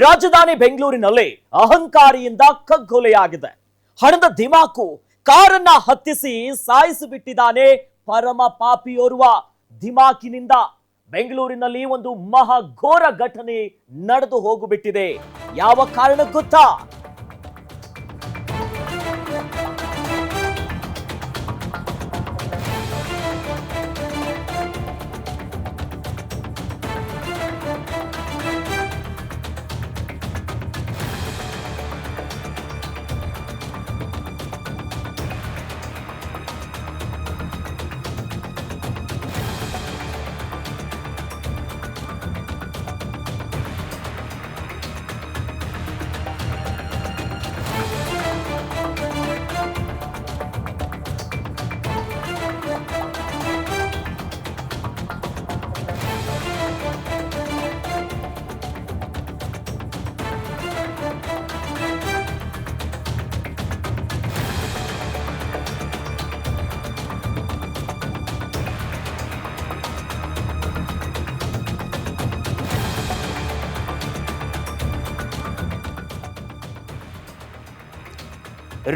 ರಾಜಧಾನಿ ಬೆಂಗಳೂರಿನಲ್ಲಿ ಅಹಂಕಾರಿಯಿಂದ ಕಗ್ಗೊಲೆಯಾಗಿದೆ. ಹಣದ ದಿಮಾಕು ಕಾರನ್ನ ಹತ್ತಿಸಿ ಸಾಯಿಸಿಬಿಟ್ಟಿದ್ದಾನೆ ಪರಮ ಪಾಪಿಯೋರ್ವ. ದಿಮಾಕಿನಿಂದ ಬೆಂಗಳೂರಿನಲ್ಲಿ ಒಂದು ಮಹಾ ಘೋರ ಘಟನೆ ನಡೆದು ಹೋಗುಬಿಟ್ಟಿದೆ. ಯಾವ ಕಾರಣ ಗೊತ್ತಾ?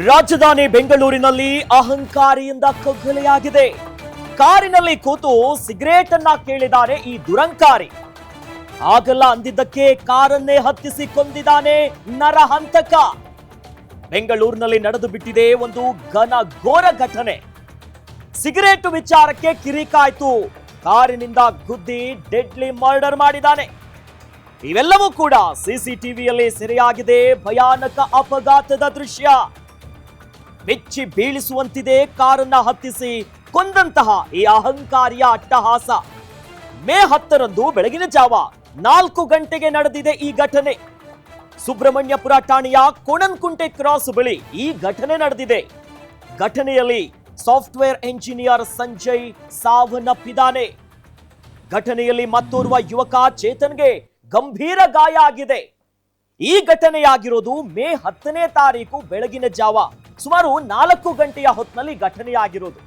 ರಾಜಧಾನಿ ಬೆಂಗಳೂರಿನಲ್ಲಿ ಅಹಂಕಾರಿಯಿಂದ ಕಗ್ಗಲೆಯಾಗಿದೆ. ಕಾರಿನಲ್ಲಿ ಕೂತು ಸಿಗರೇಟ್ ಅನ್ನ ಕೇಳಿದಾನೆ ಈ ದುರಂಕಾರಿ. ಆಗಲ್ಲ ಅಂದಿದ್ದಕ್ಕೆ ಕಾರನ್ನೇ ಹತ್ತಿಸಿ ಕೊಂದಿದ್ದಾನೆ ನರಹಂತಕ. ಬೆಂಗಳೂರಿನಲ್ಲಿ ನಡೆದು ಬಿಟ್ಟಿದೆ ಒಂದು ಘನ ಘೋರ ಘಟನೆ. ಸಿಗರೇಟ್ ವಿಚಾರಕ್ಕೆ ಕಿರಿಕಾಯ್ತು ಕಾರಿನಿಂದ ಗುದ್ದಿ ಡೆಡ್ಲಿ ಮರ್ಡರ್ ಮಾಡಿದ್ದಾನೆ ಇವೆಲ್ಲವೂ ಕೂಡ ಸಿಸಿಟಿವಿಯಲ್ಲಿ ಸೆರೆಯಾಗಿದೆ ಭಯಾನಕ ಅಪಘಾತದ ದೃಶ್ಯ. ಬೆಚ್ಚಿ ಬೀಳಿಸುವಂತಿದೆ ಕಾರನ್ನ ಹತ್ತಿಸಿ ಕೊಂದಂತಹ ಈ ಅಹಂಕಾರಿಯ ಅಟ್ಟಹಾಸ. ಮೇ ಹತ್ತರಂದು ಬೆಳಗಿನ ಜಾವ ನಾಲ್ಕು ಗಂಟೆಗೆ ನಡೆದಿದೆ ಈ ಘಟನೆ. ಸುಬ್ರಹ್ಮಣ್ಯಪುರ ಠಾಣೆಯ ಕೋಣನ್ಕುಂಟೆ ಕ್ರಾಸ್ ಬಳಿ ಈ ಘಟನೆ ನಡೆದಿದೆ. ಘಟನೆಯಲ್ಲಿ ಸಾಫ್ಟ್ವೇರ್ ಎಂಜಿನಿಯರ್ ಸಂಜಯ್ ಸಾವನ್ನಪ್ಪಿದ್ದಾನೆ. ಘಟನೆಯಲ್ಲಿ ಮತ್ತೋರ್ವ ಯುವಕ ಚೇತನ್ಗೆ ಗಂಭೀರ ಗಾಯ ಆಗಿದೆ. ಈ ಘಟನೆಯಾಗಿರೋದು ಮೇ ಹತ್ತನೇ ತಾರೀಕು ಬೆಳಗಿನ ಜಾವ, ಸುಮಾರು ನಾಲ್ಕು ಗಂಟೆಯ ಹೊತ್ತಿನಲ್ಲಿ ಘಟನೆಯಾಗಿರೋದು.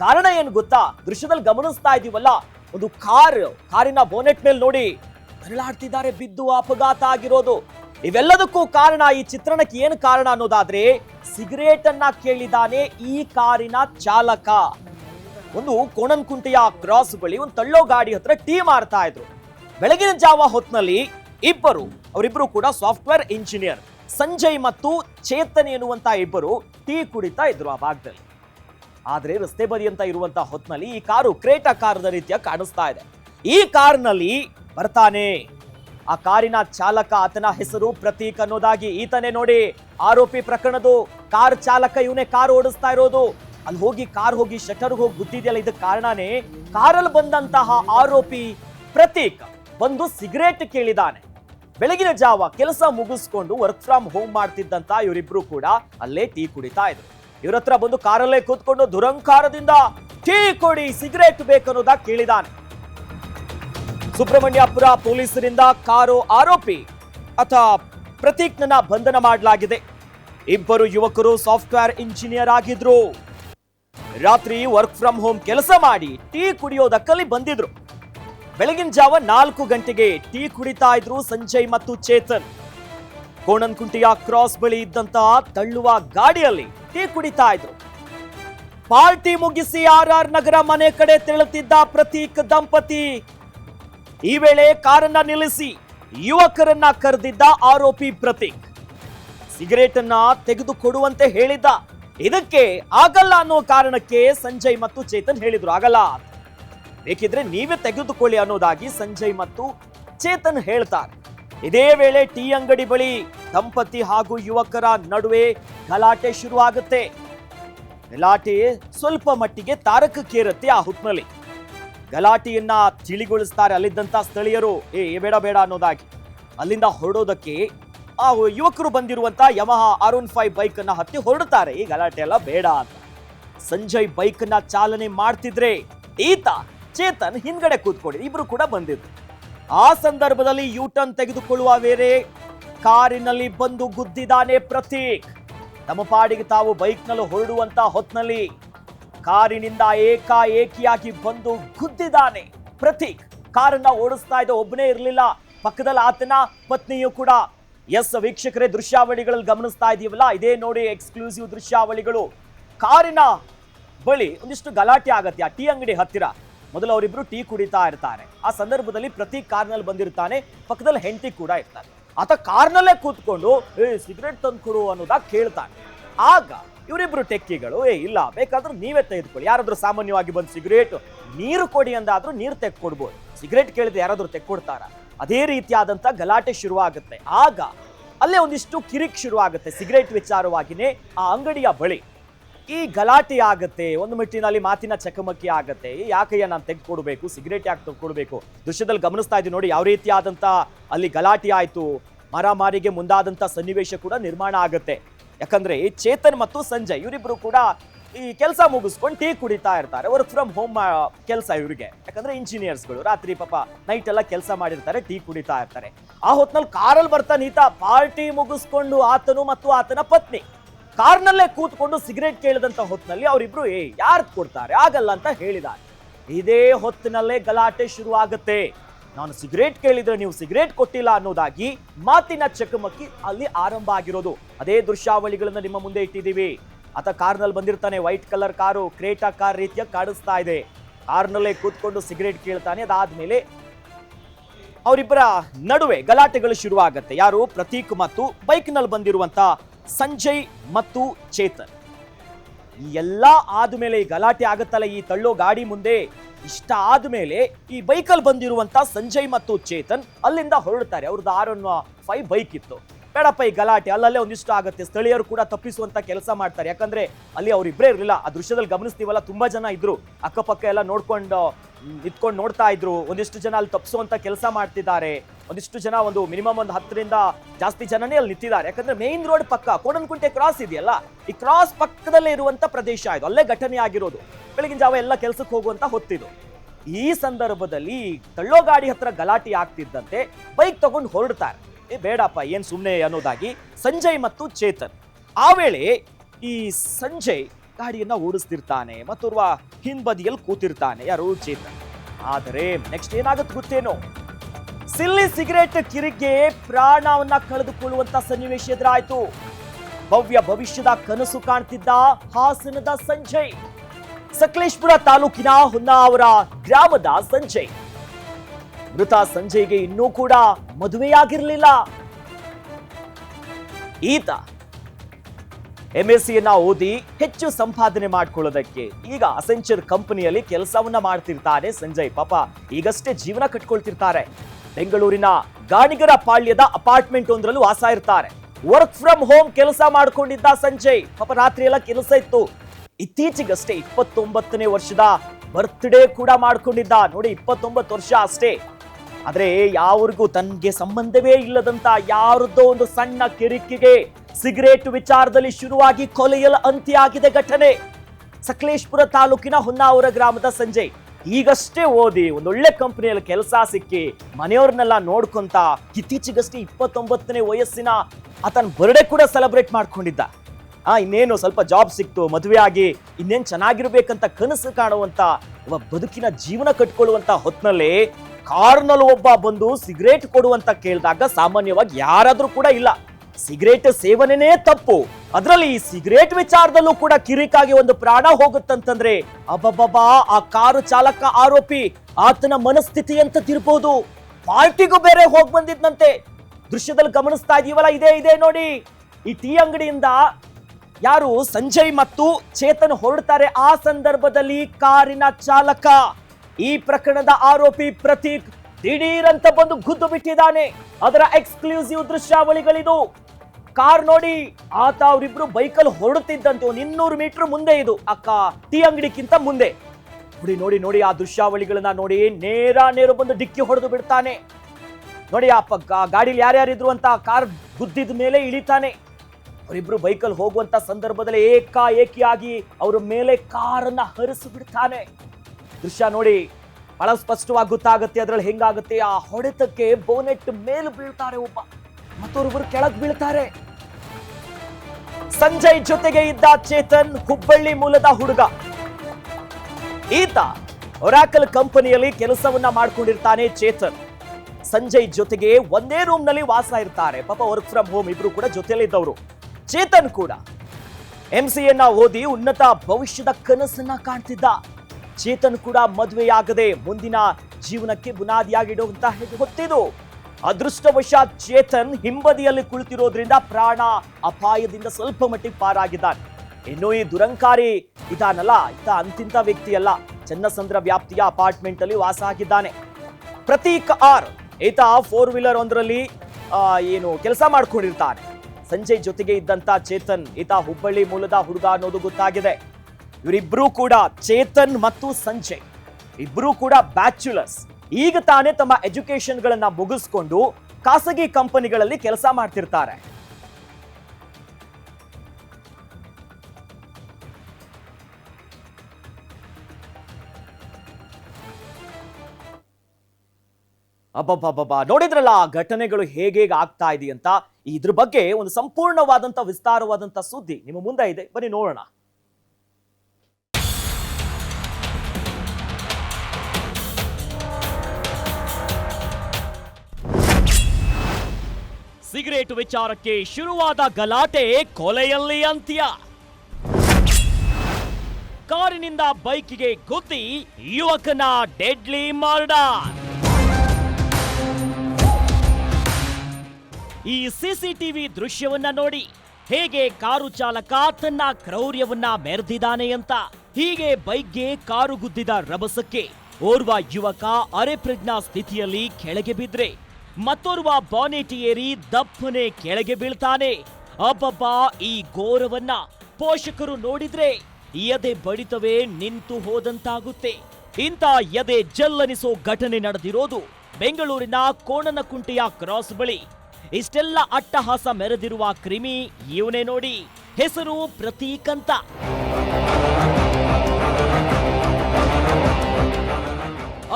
ಕಾರಣ ಏನು ಗೊತ್ತಾ? ದೃಶ್ಯದಲ್ಲಿ ಗಮನಿಸ್ತಾ ಇದೀವಲ್ಲ, ಒಂದು ಕಾರ್, ಕಾರಿನ ಬೋನೆಟ್ ಮೇಲೆ ನೋಡಿ ನರಳಾಡ್ತಿದ್ದಾರೆ ಬಿದ್ದು ಅಪಘಾತ ಆಗಿರೋದು. ಇವೆಲ್ಲದಕ್ಕೂ ಕಾರಣ ಈ ಚಿತ್ರಣಕ್ಕೆ ಏನು ಕಾರಣ ಅನ್ನೋದಾದ್ರೆ ಸಿಗರೇಟ್ ಅನ್ನ ಕೇಳಿದಾನೆ ಈ ಕಾರಿನ ಚಾಲಕ. ಒಂದು ಕೋಣನ್ಕುಂಟೆಯ ಕ್ರಾಸ್ ಬಳಿ ಒಂದು ತಳ್ಳೋ ಗಾಡಿ ಹತ್ರ ಟೀ ಮಾರ್ತಾ ಇದ್ರು. ಬೆಳಗಿನ ಜಾವ ಹೊತ್ನಲ್ಲಿ ಇಬ್ಬರು ಅವರಿಬ್ಬರು ಕೂಡ ಸಾಫ್ಟ್ವೇರ್ ಇಂಜಿನಿಯರ್. ಸಂಜಯ್ ಮತ್ತು ಚೇತನ್ ಎನ್ನುವಂತ ಇಬ್ಬರು ಟೀ ಕುಡಿತಾ ಇದ್ರು ಆ ಭಾಗದಲ್ಲಿ. ಆದ್ರೆ ರಸ್ತೆ ಬದಿಯಂತ ಇರುವಂತ ಹೊತ್ನಲ್ಲಿ ಈ ಕಾರು ಕ್ರೇಟ ಕಾರದ ರೀತಿಯ ಕಾಣಿಸ್ತಾ ಇದೆ. ಈ ಕಾರ್ನಲ್ಲಿ ಬರ್ತಾನೆ. ಆ ಕಾರಿನ ಚಾಲಕ ಆತನ ಹೆಸರು ಪ್ರತೀಕ್ ಅನ್ನೋದಾಗಿ ಈತನೇ ನೋಡಿ ಆರೋಪಿ ಪ್ರಕರಣದು ಕಾರ್ ಚಾಲಕ ಇವನೇ ಕಾರ್ ಓಡಿಸ್ತಾ ಇರೋದು. ಅಲ್ಲಿ ಹೋಗಿ ಕಾರ್ ಹೋಗಿ ಶಟರ್ ಹೋಗಿ ಗುದ್ದಿದೆಯಲ್ಲ, ಇದಕ್ಕೆ ಕಾರಣನೇ ಕಾರಲ್ಲಿ ಬಂದಂತಹ ಆರೋಪಿ ಪ್ರತೀಕ್ ಬಂದು ಸಿಗರೇಟ್ ಕೇಳಿದಾನೆ. ಬೆಳಗಿನ ಜಾವ ಕೆಲಸ ಮುಗಿಸ್ಕೊಂಡು ವರ್ಕ್ ಫ್ರಮ್ ಹೋಮ್ ಮಾಡ್ತಿದ್ದಂತ ಇವರಿಬ್ರು ಕೂಡ ಅಲ್ಲೇ ಟೀ ಕುಡಿತಾ ಇದ್ರು. ಇವ್ರ ಹತ್ರ ಬಂದು ಕಾರಲ್ಲೇ ಕೂತ್ಕೊಂಡು ದುರಂಕಾರದಿಂದ ಟೀ ಕೊಡಿ ಸಿಗರೇಟ್ ಬೇಕನ್ನೋದ ಕೇಳಿದಾನೆ. ಸುಬ್ರಹ್ಮಣ್ಯಪುರ ಪೊಲೀಸರಿಂದ ಕಾರು ಆರೋಪಿ ಅಥವಾ ಪ್ರತೀಕ್ನ ಬಂಧನ ಮಾಡಲಾಗಿದೆ. ಇಬ್ಬರು ಯುವಕರು ಸಾಫ್ಟ್ವೇರ್ ಇಂಜಿನಿಯರ್ ಆಗಿದ್ರು. ರಾತ್ರಿ ವರ್ಕ್ ಫ್ರಮ್ ಹೋಮ್ ಕೆಲಸ ಮಾಡಿ ಟೀ ಕುಡಿಯೋದಕ್ಕಲ್ಲಿ ಬಂದಿದ್ರು. ಬೆಳಗಿನ ಜಾವ ನಾಲ್ಕು ಗಂಟೆಗೆ ಟೀ ಕುಡಿತಾ ಇದ್ರು ಸಂಜಯ್ ಮತ್ತು ಚೇತನ್. ಕೋಣನ್ಕುಂಟಿಯ ಕ್ರಾಸ್ ಬಳಿ ಇದ್ದಂತಹ ತಳ್ಳುವ ಗಾಡಿಯಲ್ಲಿ ಟೀ ಕುಡಿತಾ ಇದ್ರು. ಪಾರ್ಟಿ ಮುಗಿಸಿ ಆರ್ ಆರ್ ನಗರ ಮನೆ ಕಡೆ ತೆರಳುತ್ತಿದ್ದ ಪ್ರತೀಕ್ ದಂಪತಿ. ಈ ವೇಳೆ ಕಾರನ್ನ ನಿಲ್ಲಿಸಿ ಯುವಕರನ್ನ ಕರೆದಿದ್ದ ಆರೋಪಿ ಪ್ರತೀಕ್. ಸಿಗರೇಟ್ ಅನ್ನ ತೆಗೆದುಕೊಡುವಂತೆ ಹೇಳಿದ್ದ. ಇದಕ್ಕೆ ಆಗಲ್ಲ ಅನ್ನೋ ಕಾರಣಕ್ಕೆ ಸಂಜಯ್ ಮತ್ತು ಚೇತನ್ ಹೇಳಿದ್ರು. ಆಗಲ್ಲ. ಬೇಕಿದ್ರೆ ನೀವೇ ತೆಗೆದುಕೊಳ್ಳಿ ಅನ್ನೋದಾಗಿ ಸಂಜಯ್ ಮತ್ತು ಚೇತನ್ ಹೇಳ್ತಾರೆ. ಇದೇ ವೇಳೆ ಟೀ ಅಂಗಡಿ ಬಳಿ ದಂಪತಿ ಹಾಗೂ ಯುವಕರ ನಡುವೆ ಗಲಾಟೆ ಶುರುವಾಗುತ್ತೆ. ಗಲಾಟೆ ಸ್ವಲ್ಪ ಮಟ್ಟಿಗೆ ತಾರಕಕ್ಕೇರುತ್ತೆ ಆ ಹೊತ್ನಲ್ಲಿ. ಗಲಾಟೆಯನ್ನ ತಿಳಿಗೊಳಿಸ್ತಾರೆ ಅಲ್ಲಿದ್ದಂತ ಸ್ಥಳೀಯರು, ಏ ಬೇಡ ಬೇಡ ಅನ್ನೋದಾಗಿ. ಅಲ್ಲಿಂದ ಹೊರಡೋದಕ್ಕೆ ಆ ಯುವಕರು ಬಂದಿರುವಂತ Yamaha R one five bike ಅನ್ನ ಹತ್ತಿ ಹೊರಡುತ್ತಾರೆ. ಈ ಗಲಾಟೆ ಎಲ್ಲ ಬೇಡ ಅಂತ. ಸಂಜಯ್ ಬೈಕ್ ಚಾಲನೆ ಮಾಡ್ತಿದ್ರೆ ಈತ ಚೇತನ್ ಹಿಂದ್ಗಡೆ ಕೂತ್ಕೊಂಡಿದ್ರು ಇಬ್ರು ಕೂಡ ಬಂದಿದ್ರು. ಆ ಸಂದರ್ಭದಲ್ಲಿ ಯೂ ಟರ್ನ್ ತೆಗೆದುಕೊಳ್ಳುವ ವೇಳೆ ಕಾರಿನಲ್ಲಿ ಬಂದು ಗುದ್ದಿದಾನೆ ಪ್ರತೀಕ್. ತಮ್ಮ ಪಾಡಿಗೆ ತಾವು ಬೈಕ್ನಲ್ಲಿ ಹೊರಡುವಂತ ಹೊತ್ತಿನಲ್ಲಿ ಕಾರಿನಿಂದ ಏಕಾಏಕಿಯಾಗಿ ಬಂದು ಗುದ್ದಿದ್ದಾನೆ ಪ್ರತೀಕ್. ಕಾರನ್ನ ಓಡಿಸ್ತಾ ಇದ್ದ ಒಬ್ಬನೇ ಇರಲಿಲ್ಲ. ಪಕ್ಕದಲ್ಲಿ ಆತನ ಪತ್ನಿಯು ಕೂಡ. ಎಸ್, ವೀಕ್ಷಕರೇ, ದೃಶ್ಯಾವಳಿಗಳಲ್ಲಿ ಗಮನಿಸ್ತಾ ಇದೀವಲ್ಲ ಇದೇ ನೋಡಿ ಎಕ್ಸ್ಕ್ಲೂಸಿವ್ ದೃಶ್ಯಾವಳಿಗಳು. ಕಾರಿನ ಬಳಿ ಒಂದಿಷ್ಟು ಗಲಾಟೆ ಆಗತ್ತೆ. ಆ ಟೀ ಅಂಗಡಿ ಹತ್ತಿರ. ಮೊದಲು ಅವರಿಬ್ರು ಟೀ ಕುಡಿತಾ ಇರ್ತಾರೆ. ಆ ಸಂದರ್ಭದಲ್ಲಿ ಪ್ರತಿ ಕಾರ್ನಲ್ಲಿ ಬಂದಿರ್ತಾನೆ, ಪಕ್ಕದಲ್ಲಿ ಹೆಂಡತಿ ಕೂಡ ಇರ್ತಾನೆ ಆತ ಕಾರ್ನಲ್ಲೇ ಕೂತ್ಕೊಂಡು, ಏ, ಸಿಗರೆಟ್ ತಂದ್ಕೊಡು ಅನ್ನೋದಾಗ ಕೇಳ್ತಾನೆ. ಆಗ ಇವರಿಬ್ರು ಟೆಕ್ಕಿಗಳು, ಏ, ಇಲ್ಲ, ಬೇಕಾದ್ರೂ ನೀವೇ ತೆಗೆದುಕೊಳ್ಳಿ. ಯಾರಾದ್ರೂ ಸಾಮಾನ್ಯವಾಗಿ ಬಂದು ಸಿಗರೇಟ್, ನೀರು ಕೊಡಿ ಅಂದಾದ್ರೂ ನೀರು ತೆಕ್ಕೊಡ್ಬೋದು ಸಿಗರೇಟ್ ಕೇಳಿದ್ರೆ ಯಾರಾದ್ರೂ ತೆಕ್ಕೊಡ್ತಾರ ಅದೇ ರೀತಿಯಾದಂತ ಗಲಾಟೆ ಶುರುವಾಗುತ್ತೆ. ಆಗ ಅಲ್ಲೇ ಒಂದಿಷ್ಟು ಕಿರಿಕ್ ಶುರುವಾಗುತ್ತೆ ಸಿಗರೇಟ್ ವಿಚಾರವಾಗಿನೇ ಆ ಅಂಗಡಿಯ ಬಳಿ. ಈ ಗಲಾಟೆ ಆಗುತ್ತೆ, ಒಂದು ಮೆಟ್ಟಿನಲ್ಲಿ ಮಾತಿನ ಚಕಮಕಿ ಆಗತ್ತೆ. ಯಾಕಯ್ಯ ನಾನು ತೆಗೆದುಕೊಡ್ಬೇಕು, ಸಿಗರೇಟ್ ಯಾಕೆ ತೆಗೆದುಕೊಡ್ಬೇಕು? ದೃಶ್ಯದಲ್ಲಿ ಗಮನಿಸ್ತಾ ಇದ್ದೀವಿ ನೋಡಿ, ಯಾವ ರೀತಿಯಾದಂಥ ಅಲ್ಲಿ ಗಲಾಟೆ ಆಯಿತು. ಮಾರಾಮಾರಿಗೆ ಮುಂದಾದಂಥ ಸನ್ನಿವೇಶ ಕೂಡ ನಿರ್ಮಾಣ ಆಗುತ್ತೆ. ಯಾಕಂದ್ರೆ ಚೇತನ್ ಮತ್ತು ಸಂಜಯ್ ಇವರಿಬ್ರು ಕೂಡ ಈ ಕೆಲಸ ಮುಗಿಸ್ಕೊಂಡು ಟೀ ಕುಡಿತಾ ಇರ್ತಾರೆ. ವರ್ಕ್ ಫ್ರಮ್ ಹೋಮ್ ಕೆಲಸ ಇವರಿಗೆ. ಯಾಕಂದ್ರೆ ಇಂಜಿನಿಯರ್ಸ್ಗಳು ರಾತ್ರಿ ಪಾಪ ನೈಟ್ ಎಲ್ಲ ಕೆಲಸ ಮಾಡಿರ್ತಾರೆ, ಟೀ ಕುಡಿತಾ ಇರ್ತಾರೆ. ಆ ಹೊತ್ನಲ್ಲಿ ಕಾರಲ್ಲಿ ಬರ್ತಾನೀತ ಪಾರ್ಟಿ ಮುಗಿಸ್ಕೊಂಡು ಆತನು ಮತ್ತು ಆತನ ಪತ್ನಿ. ಕಾರ್ನಲ್ಲೇ ಕೂತ್ಕೊಂಡು ಸಿಗರೇಟ್ ಕೇಳಿದಂತ ಹೊತ್ತಿನಲ್ಲಿ ಅವರಿಬ್ರು ಏ ಯಾರು ಕೊಡ್ತಾರೆ? ಆಗಲ್ಲ ಅಂತ ಹೇಳಿದ್ದಾರೆ. ಇದೇ ಹೊತ್ತಿನಲ್ಲೇ ಗಲಾಟೆ ಶುರು ಆಗುತ್ತೆ ನಾನು ಸಿಗರೇಟ್ ಕೇಳಿದ್ರೆ ನೀವು ಸಿಗರೇಟ್ ಕೊಟ್ಟಿಲ್ಲ ಅನ್ನೋದಾಗಿ ಮಾತಿನ ಚಕಮಕಿ ಅಲ್ಲಿ ಆರಂಭ ಆಗಿರೋದು. ಅದೇ ದೃಶ್ಯಾವಳಿಗಳನ್ನ ನಿಮ್ಮ ಮುಂದೆ ಇಟ್ಟಿದ್ದೀವಿ. ಆತ ಕಾರ್ನಲ್ಲಿ ಬಂದಿರ್ತಾನೆ, white colour car, Creta car ರೀತಿಯ ಕಾಡಿಸ್ತಾ ಇದೆ. ಕಾರ್ನಲ್ಲೇ ಕೂತ್ಕೊಂಡು ಸಿಗರೇಟ್ ಕೇಳ್ತಾನೆ. ಅದಾದ್ಮೇಲೆ ಅವರಿಬ್ಬರ ನಡುವೆ ಗಲಾಟೆಗಳು ಶುರುವಾಗತ್ತೆ. ಯಾರು? ಪ್ರತೀಕ್ ಮತ್ತು ಬೈಕ್ನಲ್ಲಿ ಬಂದಿರುವಂತ ಸಂಜಯ್ ಮತ್ತು ಚೇತನ್. ಈ ಎಲ್ಲ ಆದಮೇಲೆ ಈ ಗಲಾಟೆ ಆಗುತ್ತಲ್ಲ ಈ ತಳ್ಳೋ ಗಾಡಿ ಮುಂದೆ. ಇಷ್ಟ ಆದಮೇಲೆ ಈ ಬೈಕಲ್ಲಿ ಬಂದಿರುವಂತ ಸಂಜಯ್ ಮತ್ತು ಚೇತನ್ ಅಲ್ಲಿಂದ ಹೊರಡ್ತಾರೆ. ಅವ್ರದ್ದು ಆರ್ ಒನ್ ಫೈವ್ ಬೈಕ್ ಇತ್ತು. ಬೇಡಪ್ಪ ಈ ಗಲಾಟೆ, ಅಲ್ಲಲ್ಲೇ ಒಂದಿಷ್ಟು ಆಗುತ್ತೆ. ಸ್ಥಳೀಯರು ಕೂಡ ತಪ್ಪಿಸುವಂತ ಕೆಲಸ ಮಾಡ್ತಾರೆ. ಯಾಕಂದ್ರೆ ಅಲ್ಲಿ ಅವರಿಬ್ಬರೇ ಇರಲಿಲ್ಲ. ಆ ದೃಶ್ಯದಲ್ಲಿ ಗಮನಿಸ್ತೀವಲ್ಲ, ತುಂಬಾ ಜನ ಇದ್ರು. ಅಕ್ಕಪಕ್ಕ ಎಲ್ಲ ನೋಡ್ಕೊಂಡು ನಿಂತ್ಕೊಂಡು ನೋಡ್ತಾ ಇದ್ರು. ಒಂದಿಷ್ಟು ಜನ ಅಲ್ಲಿ ತಪ್ಪಿಸುವಂತ ಕೆಲಸ ಮಾಡ್ತಿದ್ದಾರೆ. ಒಂದಿಷ್ಟು ಜನ ಒಂದು ಮಿನಿಮಮ್ ಒಂದು ಹತ್ತರಿಂದ ಜಾಸ್ತಿ ಜನನೇ ಅಲ್ಲಿ ನಿಂತಿದ್ದಾರೆ. ಯಾಕಂದ್ರೆ ಮೇನ್ ರೋಡ್ ಪಕ್ಕ ಕೋಡನ್ಕುಂಟೆ ಕ್ರಾಸ್ ಇದೆಯಲ್ಲ, ಈ ಕ್ರಾಸ್ ಪಕ್ಕದಲ್ಲೇ ಇರುವಂತ ಪ್ರದೇಶ ಇದು. ಅಲ್ಲೇ ಘಟನೆ ಆಗಿರೋದು. ಬೆಳಗಿನ ಜಾವ ಎಲ್ಲ ಕೆಲಸಕ್ಕೆ ಹೋಗುವಂತ ಹೊತ್ತಿದು. ಈ ಸಂದರ್ಭದಲ್ಲಿ ತಳ್ಳೋ ಗಾಡಿ ಹತ್ರ ಗಲಾಟೆ ಆಗ್ತಿದ್ದಂತೆ ಬೈಕ್ ತಗೊಂಡು ಹೊರಡ್ತಾರೆ. ಏ, ಬೇಡಪ್ಪ, ಏನ್ ಸುಮ್ಮನೆ ಅನ್ನೋದಾಗಿ ಸಂಜಯ್ ಮತ್ತು ಚೇತನ್. ಆ ವೇಳೆ ಈ ಸಂಜಯ್ ಗಾಡಿಯನ್ನ ಓಡಿಸ್ತಿರ್ತಾನೆ ಮತ್ತೋರ್ವ ಹಿಂಬದಿಯಲ್ಲಿ ಕೂತಿರ್ತಾನೆ, ಯಾರು? ಚೇತನ್. ಆದರೆ ನೆಕ್ಸ್ಟ್ ಏನಾಗುತ್ತೆ ಗೊತ್ತೇನೋ? ಸಿಲ್ಲಿ ಸಿಗರೇಟ್ ಕಿರಿಗೆ ಪ್ರಾಣವನ್ನ ಕಳೆದುಕೊಳ್ಳುವಂತ ಸನ್ನಿವೇಶ ಎದುರಾಯ್ತು. ಭವ್ಯ ಭವಿಷ್ಯದ ಕನಸು ಕಾಣ್ತಿದ್ದ ಹಾಸನದ ಸಂಜಯ್. ಸಕಲೇಶ್ಪುರ ತಾಲೂಕಿನ ಹೊನ್ನಾವರ ಗ್ರಾಮದ ಸಂಜಯ್. ಮೃತ ಸಂಜಯ್ಗೆ ಇನ್ನೂ ಕೂಡ ಮದುವೆಯಾಗಿರಲಿಲ್ಲ. ಈತ ಎಂ ಎಸ್ ಸಿಯನ್ನ ಓದಿ ಹೆಚ್ಚು ಸಂಪಾದನೆ ಮಾಡ್ಕೊಳ್ಳೋದಕ್ಕೆ. ಈಗ ಅಸೆಂಚರ್ ಕಂಪನಿಯಲ್ಲಿ ಕೆಲಸವನ್ನ ಮಾಡ್ತಿರ್ತಾನೆ ಸಂಜಯ್ ಪಾಪ. ಈಗಷ್ಟೇ ಜೀವನ ಕಟ್ಕೊಳ್ತಿರ್ತಾರೆ. ಬೆಂಗಳೂರಿನ ಗಾಣಿಗರ ಪಾಳ್ಯದ ಅಪಾರ್ಟ್ಮೆಂಟ್ ಒಂದರಲ್ಲೂ ವಾಸ ಇರ್ತಾರೆ. ವರ್ಕ್ ಫ್ರಮ್ ಹೋಮ್ ಕೆಲಸ ಮಾಡ್ಕೊಂಡಿದ್ದ ಸಂಜಯ್. ಪಾಪ ರಾತ್ರಿ ಎಲ್ಲ ಕೆಲಸ ಇತ್ತು. ಇತ್ತೀಚೆಗಷ್ಟೇ ಇಪ್ಪತ್ತೊಂಬತ್ತನೇ ವರ್ಷದ ಬರ್ತ್ಡೇ ಕೂಡ ಮಾಡ್ಕೊಂಡಿದ್ದ. ನೋಡಿ, ಇಪ್ಪತ್ತೊಂಬತ್ತು ವರ್ಷ ಅಷ್ಟೇ. ಆದ್ರೆ ಯಾವ್ರಿಗೂ ತನ್ಗೆ ಸಂಬಂಧವೇ ಇಲ್ಲದಂತ ಯಾರದ್ದೋ ಒಂದು ಸಣ್ಣ ಕಿರಿಕಿಗೆ ಸಿಗರೇಟ್ ವಿಚಾರದಲ್ಲಿ ಶುರುವಾಗಿ ಕೊಲೆಯಲ ಅಂತ್ಯ ಆಗಿದೆ ಘಟನೆ. ಸಕಲೇಶ್ಪುರ ತಾಲೂಕಿನ ಹೊನ್ನಾವರ ಗ್ರಾಮದ ಸಂಜಯ್. ಈಗಷ್ಟೇ ಓದಿ ಒಂದೊಳ್ಳೆ ಕಂಪನಿಯಲ್ಲಿ ಕೆಲಸ ಸಿಕ್ಕಿ ಮನೆಯವ್ರನ್ನೆಲ್ಲ ನೋಡ್ಕೊಂತ ಇತ್ತೀಚೆಗಷ್ಟೇ ಇಪ್ಪತ್ತೊಂಬತ್ತನೇ ವಯಸ್ಸಿನ ಆತನ ಬರ್ಡೇ ಕೂಡ ಸೆಲೆಬ್ರೇಟ್ ಮಾಡ್ಕೊಂಡಿದ್ದ. ಆ, ಇನ್ನೇನು ಸ್ವಲ್ಪ ಜಾಬ್ ಸಿಕ್ತು, ಮದುವೆ ಆಗಿ, ಇನ್ನೇನು ಚೆನ್ನಾಗಿರ್ಬೇಕಂತ ಕನಸು ಕಾಣುವಂತ, ಒಬ್ಬ ಬದುಕಿನ ಜೀವನ ಕಟ್ಕೊಳ್ಳುವಂತ ಹೊತ್ನಲ್ಲಿ ಕಾರ್ನಲ್ಲಿ ಒಬ್ಬ ಬಂದು ಸಿಗರೇಟ್ ಕೊಡುವಂತ ಕೇಳಿದಾಗ ಸಾಮಾನ್ಯವಾಗಿ ಯಾರಾದ್ರೂ ಕೂಡ ಇಲ್ಲ. ಸಿಗರೇಟ್ ಸೇವನೆನೇ ತಪ್ಪು. ಅದರಲ್ಲಿ ಸಿಗರೇಟ್ ವಿಚಾರದಲ್ಲೂ ಕೂಡ ಕಿರಿಕಾಗಿ ಒಂದು ಪ್ರಾಣ ಹೋಗುತ್ತಂತಂದ್ರೆ ಅಬ್ಬಬ್ಬಾ ಆ ಕಾರು ಚಾಲಕ ಆರೋಪಿ ಆತನ ಮನಸ್ಥಿತಿ ಅಂತ ತಿರ್ಬಹುದು ಪಾರ್ಟಿಗೂ ಬೇರೆ ಹೋಗಿ ಬಂದಿದ್ನಂತೆ. ದೃಶ್ಯದಲ್ಲಿ ಗಮನಿಸ್ತಾ ಇದೀವಲ್ಲ, ಇದೇ, ಇದೆ ನೋಡಿ. ಈ ಟೀ ಅಂಗಡಿಯಿಂದ ಯಾರು ಸಂಜಯ್ ಮತ್ತು ಚೇತನ್ ಹೊರಡ್ತಾರೆ, ಆ ಸಂದರ್ಭದಲ್ಲಿ ಕಾರಿನ ಚಾಲಕ, ಈ ಪ್ರಕರಣದ ಆರೋಪಿ ಪ್ರತೀಕ್ ದಿಢೀರ್ ಅಂತ ಬಂದು ಗುದ್ದು ಬಿಟ್ಟಿದ್ದಾನೆ. ಅದರ ಎಕ್ಸ್ಕ್ಲೂಸಿವ್ ದೃಶ್ಯಾವಳಿಗಳಿದು. ಕಾರ್ ನೋಡಿ ಆತ ಅವರಿಬ್ರು ಬೈಕಲ್ಲಿ ಹೊರಡುತ್ತಿದ್ದಂತೆ ಒಂದು ಇನ್ನೂರು ಮೀಟರ್ ಮುಂದೆ ಇದು. ಅಕ್ಕ, ಟೀ ಅಂಗಡಿಕ್ಕಿಂತ ಮುಂದೆ. ನೋಡಿ ನೋಡಿ ನೋಡಿ ಆ ದೃಶ್ಯಾವಳಿಗಳನ್ನ ನೋಡಿ. ನೇರ ನೇರ ಬಂದು ಡಿಕ್ಕಿ ಹೊಡೆದು ಬಿಡ್ತಾನೆ. ನೋಡಿ, ಆ ಪ- ಗಾ- ಗಾಡಿಲಿ ಯಾರ್ಯಾರಿದ್ರು ಅಂತ ಕಾರ್ ಗುದ್ದಿದ ಮೇಲೆ ಇಳಿತಾನೆ. ಅವರಿಬ್ರು ಬೈಕಲ್ಲಿ ಹೋಗುವಂತ ಸಂದರ್ಭದಲ್ಲಿ ಏಕಾ ಏಕಿಯಾಗಿ ಅವರ ಮೇಲೆ ಕಾರನ್ನ ಹರಿಸಿ ಬಿಡ್ತಾನೆ. ದೃಶ್ಯ ನೋಡಿ, ಬಹಳ ಸ್ಪಷ್ಟವಾಗಿ ಗೊತ್ತಾಗುತ್ತೆ ಅದ್ರಲ್ಲಿ ಹೆಂಗಾಗುತ್ತೆ. ಆ ಹೊಡೆತಕ್ಕೆ ಬೋನೆಟ್ ಮೇಲೆ ಬೀಳ್ತಾರೆ ಒಬ್ಬ. ಮತ್ತೊಬ್ಬರು ಕೆಳಗೆ ಬೀಳ್ತಾರೆ. ಸಂಜಯ್ ಜೊತೆಗೆ ಇದ್ದ ಚೇತನ್ ಹುಬ್ಬಳ್ಳಿ ಮೂಲದ ಹುಡುಗ. ಈತ ಒರಾಕಲ್ ಕಂಪನಿಯಲ್ಲಿ ಕೆಲಸವನ್ನ ಮಾಡ್ಕೊಂಡಿರ್ತಾನೆ ಚೇತನ್. ಸಂಜಯ್ ಜೊತೆಗೆ ಒಂದೇ ರೂಮ್ನಲ್ಲಿ ವಾಸ ಇರ್ತಾರೆ. ಪಾಪ ವರ್ಕ್ ಫ್ರಮ್ ಹೋಮ್ ಇಬ್ರು ಕೂಡ ಜೊತೆಲಿದ್ದವರು ಚೇತನ್ ಕೂಡ ಎಂ ಸಿ ಎನ್ನ ಓದಿ ಉನ್ನತ ಭವಿಷ್ಯದ ಕನಸನ್ನ ಕಾಣ್ತಿದ್ದ. ಚೇತನ್ ಕೂಡ ಮದುವೆಯಾಗದೆ ಮುಂದಿನ ಜೀವನಕ್ಕೆ ಬುನಾದಿಯಾಗಿಡುವಂತ ಹೊತ್ತಿದು ಅದೃಷ್ಟವಶಾತ್ ಚೇತನ್ ಹಿಂಬದಿಯಲ್ಲಿ ಕುಳಿತಿರೋದ್ರಿಂದ ಪ್ರಾಣ ಅಪಾಯದಿಂದ ಸ್ವಲ್ಪ ಮಟ್ಟಿಗೆ ಪಾರಾಗಿದ್ದಾನೆ. ಇನ್ನು ಈ ದುರಂಕಾರಿ ಇದಾನಲ್ಲ ಈತ ಅಂತಿಂತ ವ್ಯಕ್ತಿಯಲ್ಲ. ಚನ್ನಸಂದ್ರ ವ್ಯಾಪ್ತಿಯ ಅಪಾರ್ಟ್ಮೆಂಟ್ ಅಲ್ಲಿ ವಾಸ ಆಗಿದ್ದಾನೆ ಪ್ರತೀಕ್ ಆರ್, ಈತ ಫೋರ್ ವೀಲರ್ ಒಂದರಲ್ಲಿ ಏನು ಕೆಲಸ ಮಾಡ್ಕೊಂಡಿರ್ತಾನೆ. ಸಂಜಯ್ ಜೊತೆಗೆ ಇದ್ದಂತ ಚೇತನ್, ಈತ ಹುಬ್ಬಳ್ಳಿ ಮೂಲದ ಹುಡುಗ ಅನ್ನೋದು ಗೊತ್ತಾಗಿದೆ. ಇವರಿಬ್ರು ಕೂಡ ಚೇತನ್ ಮತ್ತು ಸಂಜಯ್. ಇಬ್ರು ಕೂಡ ಬ್ಯಾಚುಲರ್ಸ್ ಈಗ ತಾನೇ ತಮ್ಮ ಎಜುಕೇಶನ್ ಗಳನ್ನ ಮುಗಿಸ್ಕೊಂಡು ಖಾಸಗಿ ಕಂಪನಿಗಳಲ್ಲಿ ಕೆಲಸ ಮಾಡ್ತಿರ್ತಾರೆ. ಅಬ್ಬಬ್ಬಬ್ಬ ನೋಡಿದ್ರಲ್ಲ ಆ ಘಟನೆಗಳು ಹೇಗೆ ಆಗ್ತಾ ಇದೆಯಂತ? ಇದ್ರ ಬಗ್ಗೆ ಒಂದು ಸಂಪೂರ್ಣವಾದಂತ ವಿಸ್ತಾರವಾದಂತ ಸುದ್ದಿ ನಿಮ್ಮ ಮುಂದೆ ಇದೆ. ಬನ್ನಿ ನೋಡೋಣ. ಸಿಗರೇಟ್ ವಿಚಾರಕ್ಕೆ ಶುರುವಾದ ಗಲಾಟೆ ಕೊಲೆಯಲ್ಲಿ ಅಂತ್ಯ. ಕಾರಿನಿಂದ ಬೈಕಿಗೆ ಗುದ್ದಿ ಯುವಕನ ಡೆಡ್ಲಿ ಮರ್ಡರ್. ಈ ಸಿಸಿಟಿವಿ ದೃಶ್ಯವನ್ನ ನೋಡಿ ಹೇಗೆ ಕಾರು ಚಾಲಕ ತನ್ನ ಕ್ರೌರ್ಯವನ್ನ ಮೆರೆದಿದ್ದಾನೆ ಅಂತ. ಹೀಗೆ ಬೈಕ್ಗೆ ಕಾರು ಗುದ್ದಿದ ರಭಸಕ್ಕೆ ಓರ್ವ ಯುವಕ ಅರೆಪ್ರಜ್ಞಾ ಸ್ಥಿತಿಯಲ್ಲಿ ಕೆಳಗೆ ಬಿದ್ರೆ. ಮತ್ತೋರ್ವ ಬಾನೆಟ್ ಏರಿ ದಪ್ಪನೆ ಕೆಳಗೆ ಬೀಳ್ತಾನೆ. ಅಬ್ಬಬ್ಬ, ಈ ಘೋರವನ್ನ ಪೋಷಕರು ನೋಡಿದ್ರೆ ಎದೆ ಬಡಿತವೇ ನಿಂತು ಹೋದಂತಾಗುತ್ತೆ. ಇಂಥ ಎದೆ ಜಲ್ಲನಿಸೋ ಘಟನೆ ನಡೆದಿರೋದು ಬೆಂಗಳೂರಿನ ಕೋಣನಕುಂಟೆಯ ಕ್ರಾಸ್ ಬಳಿ. ಇಷ್ಟೆಲ್ಲ ಅಟ್ಟಹಾಸ ಮೆರೆದಿರುವ ಕ್ರಿಮಿ ಇವನೇ ನೋಡಿ. ಹೆಸರು ಪ್ರತೀಕಂತ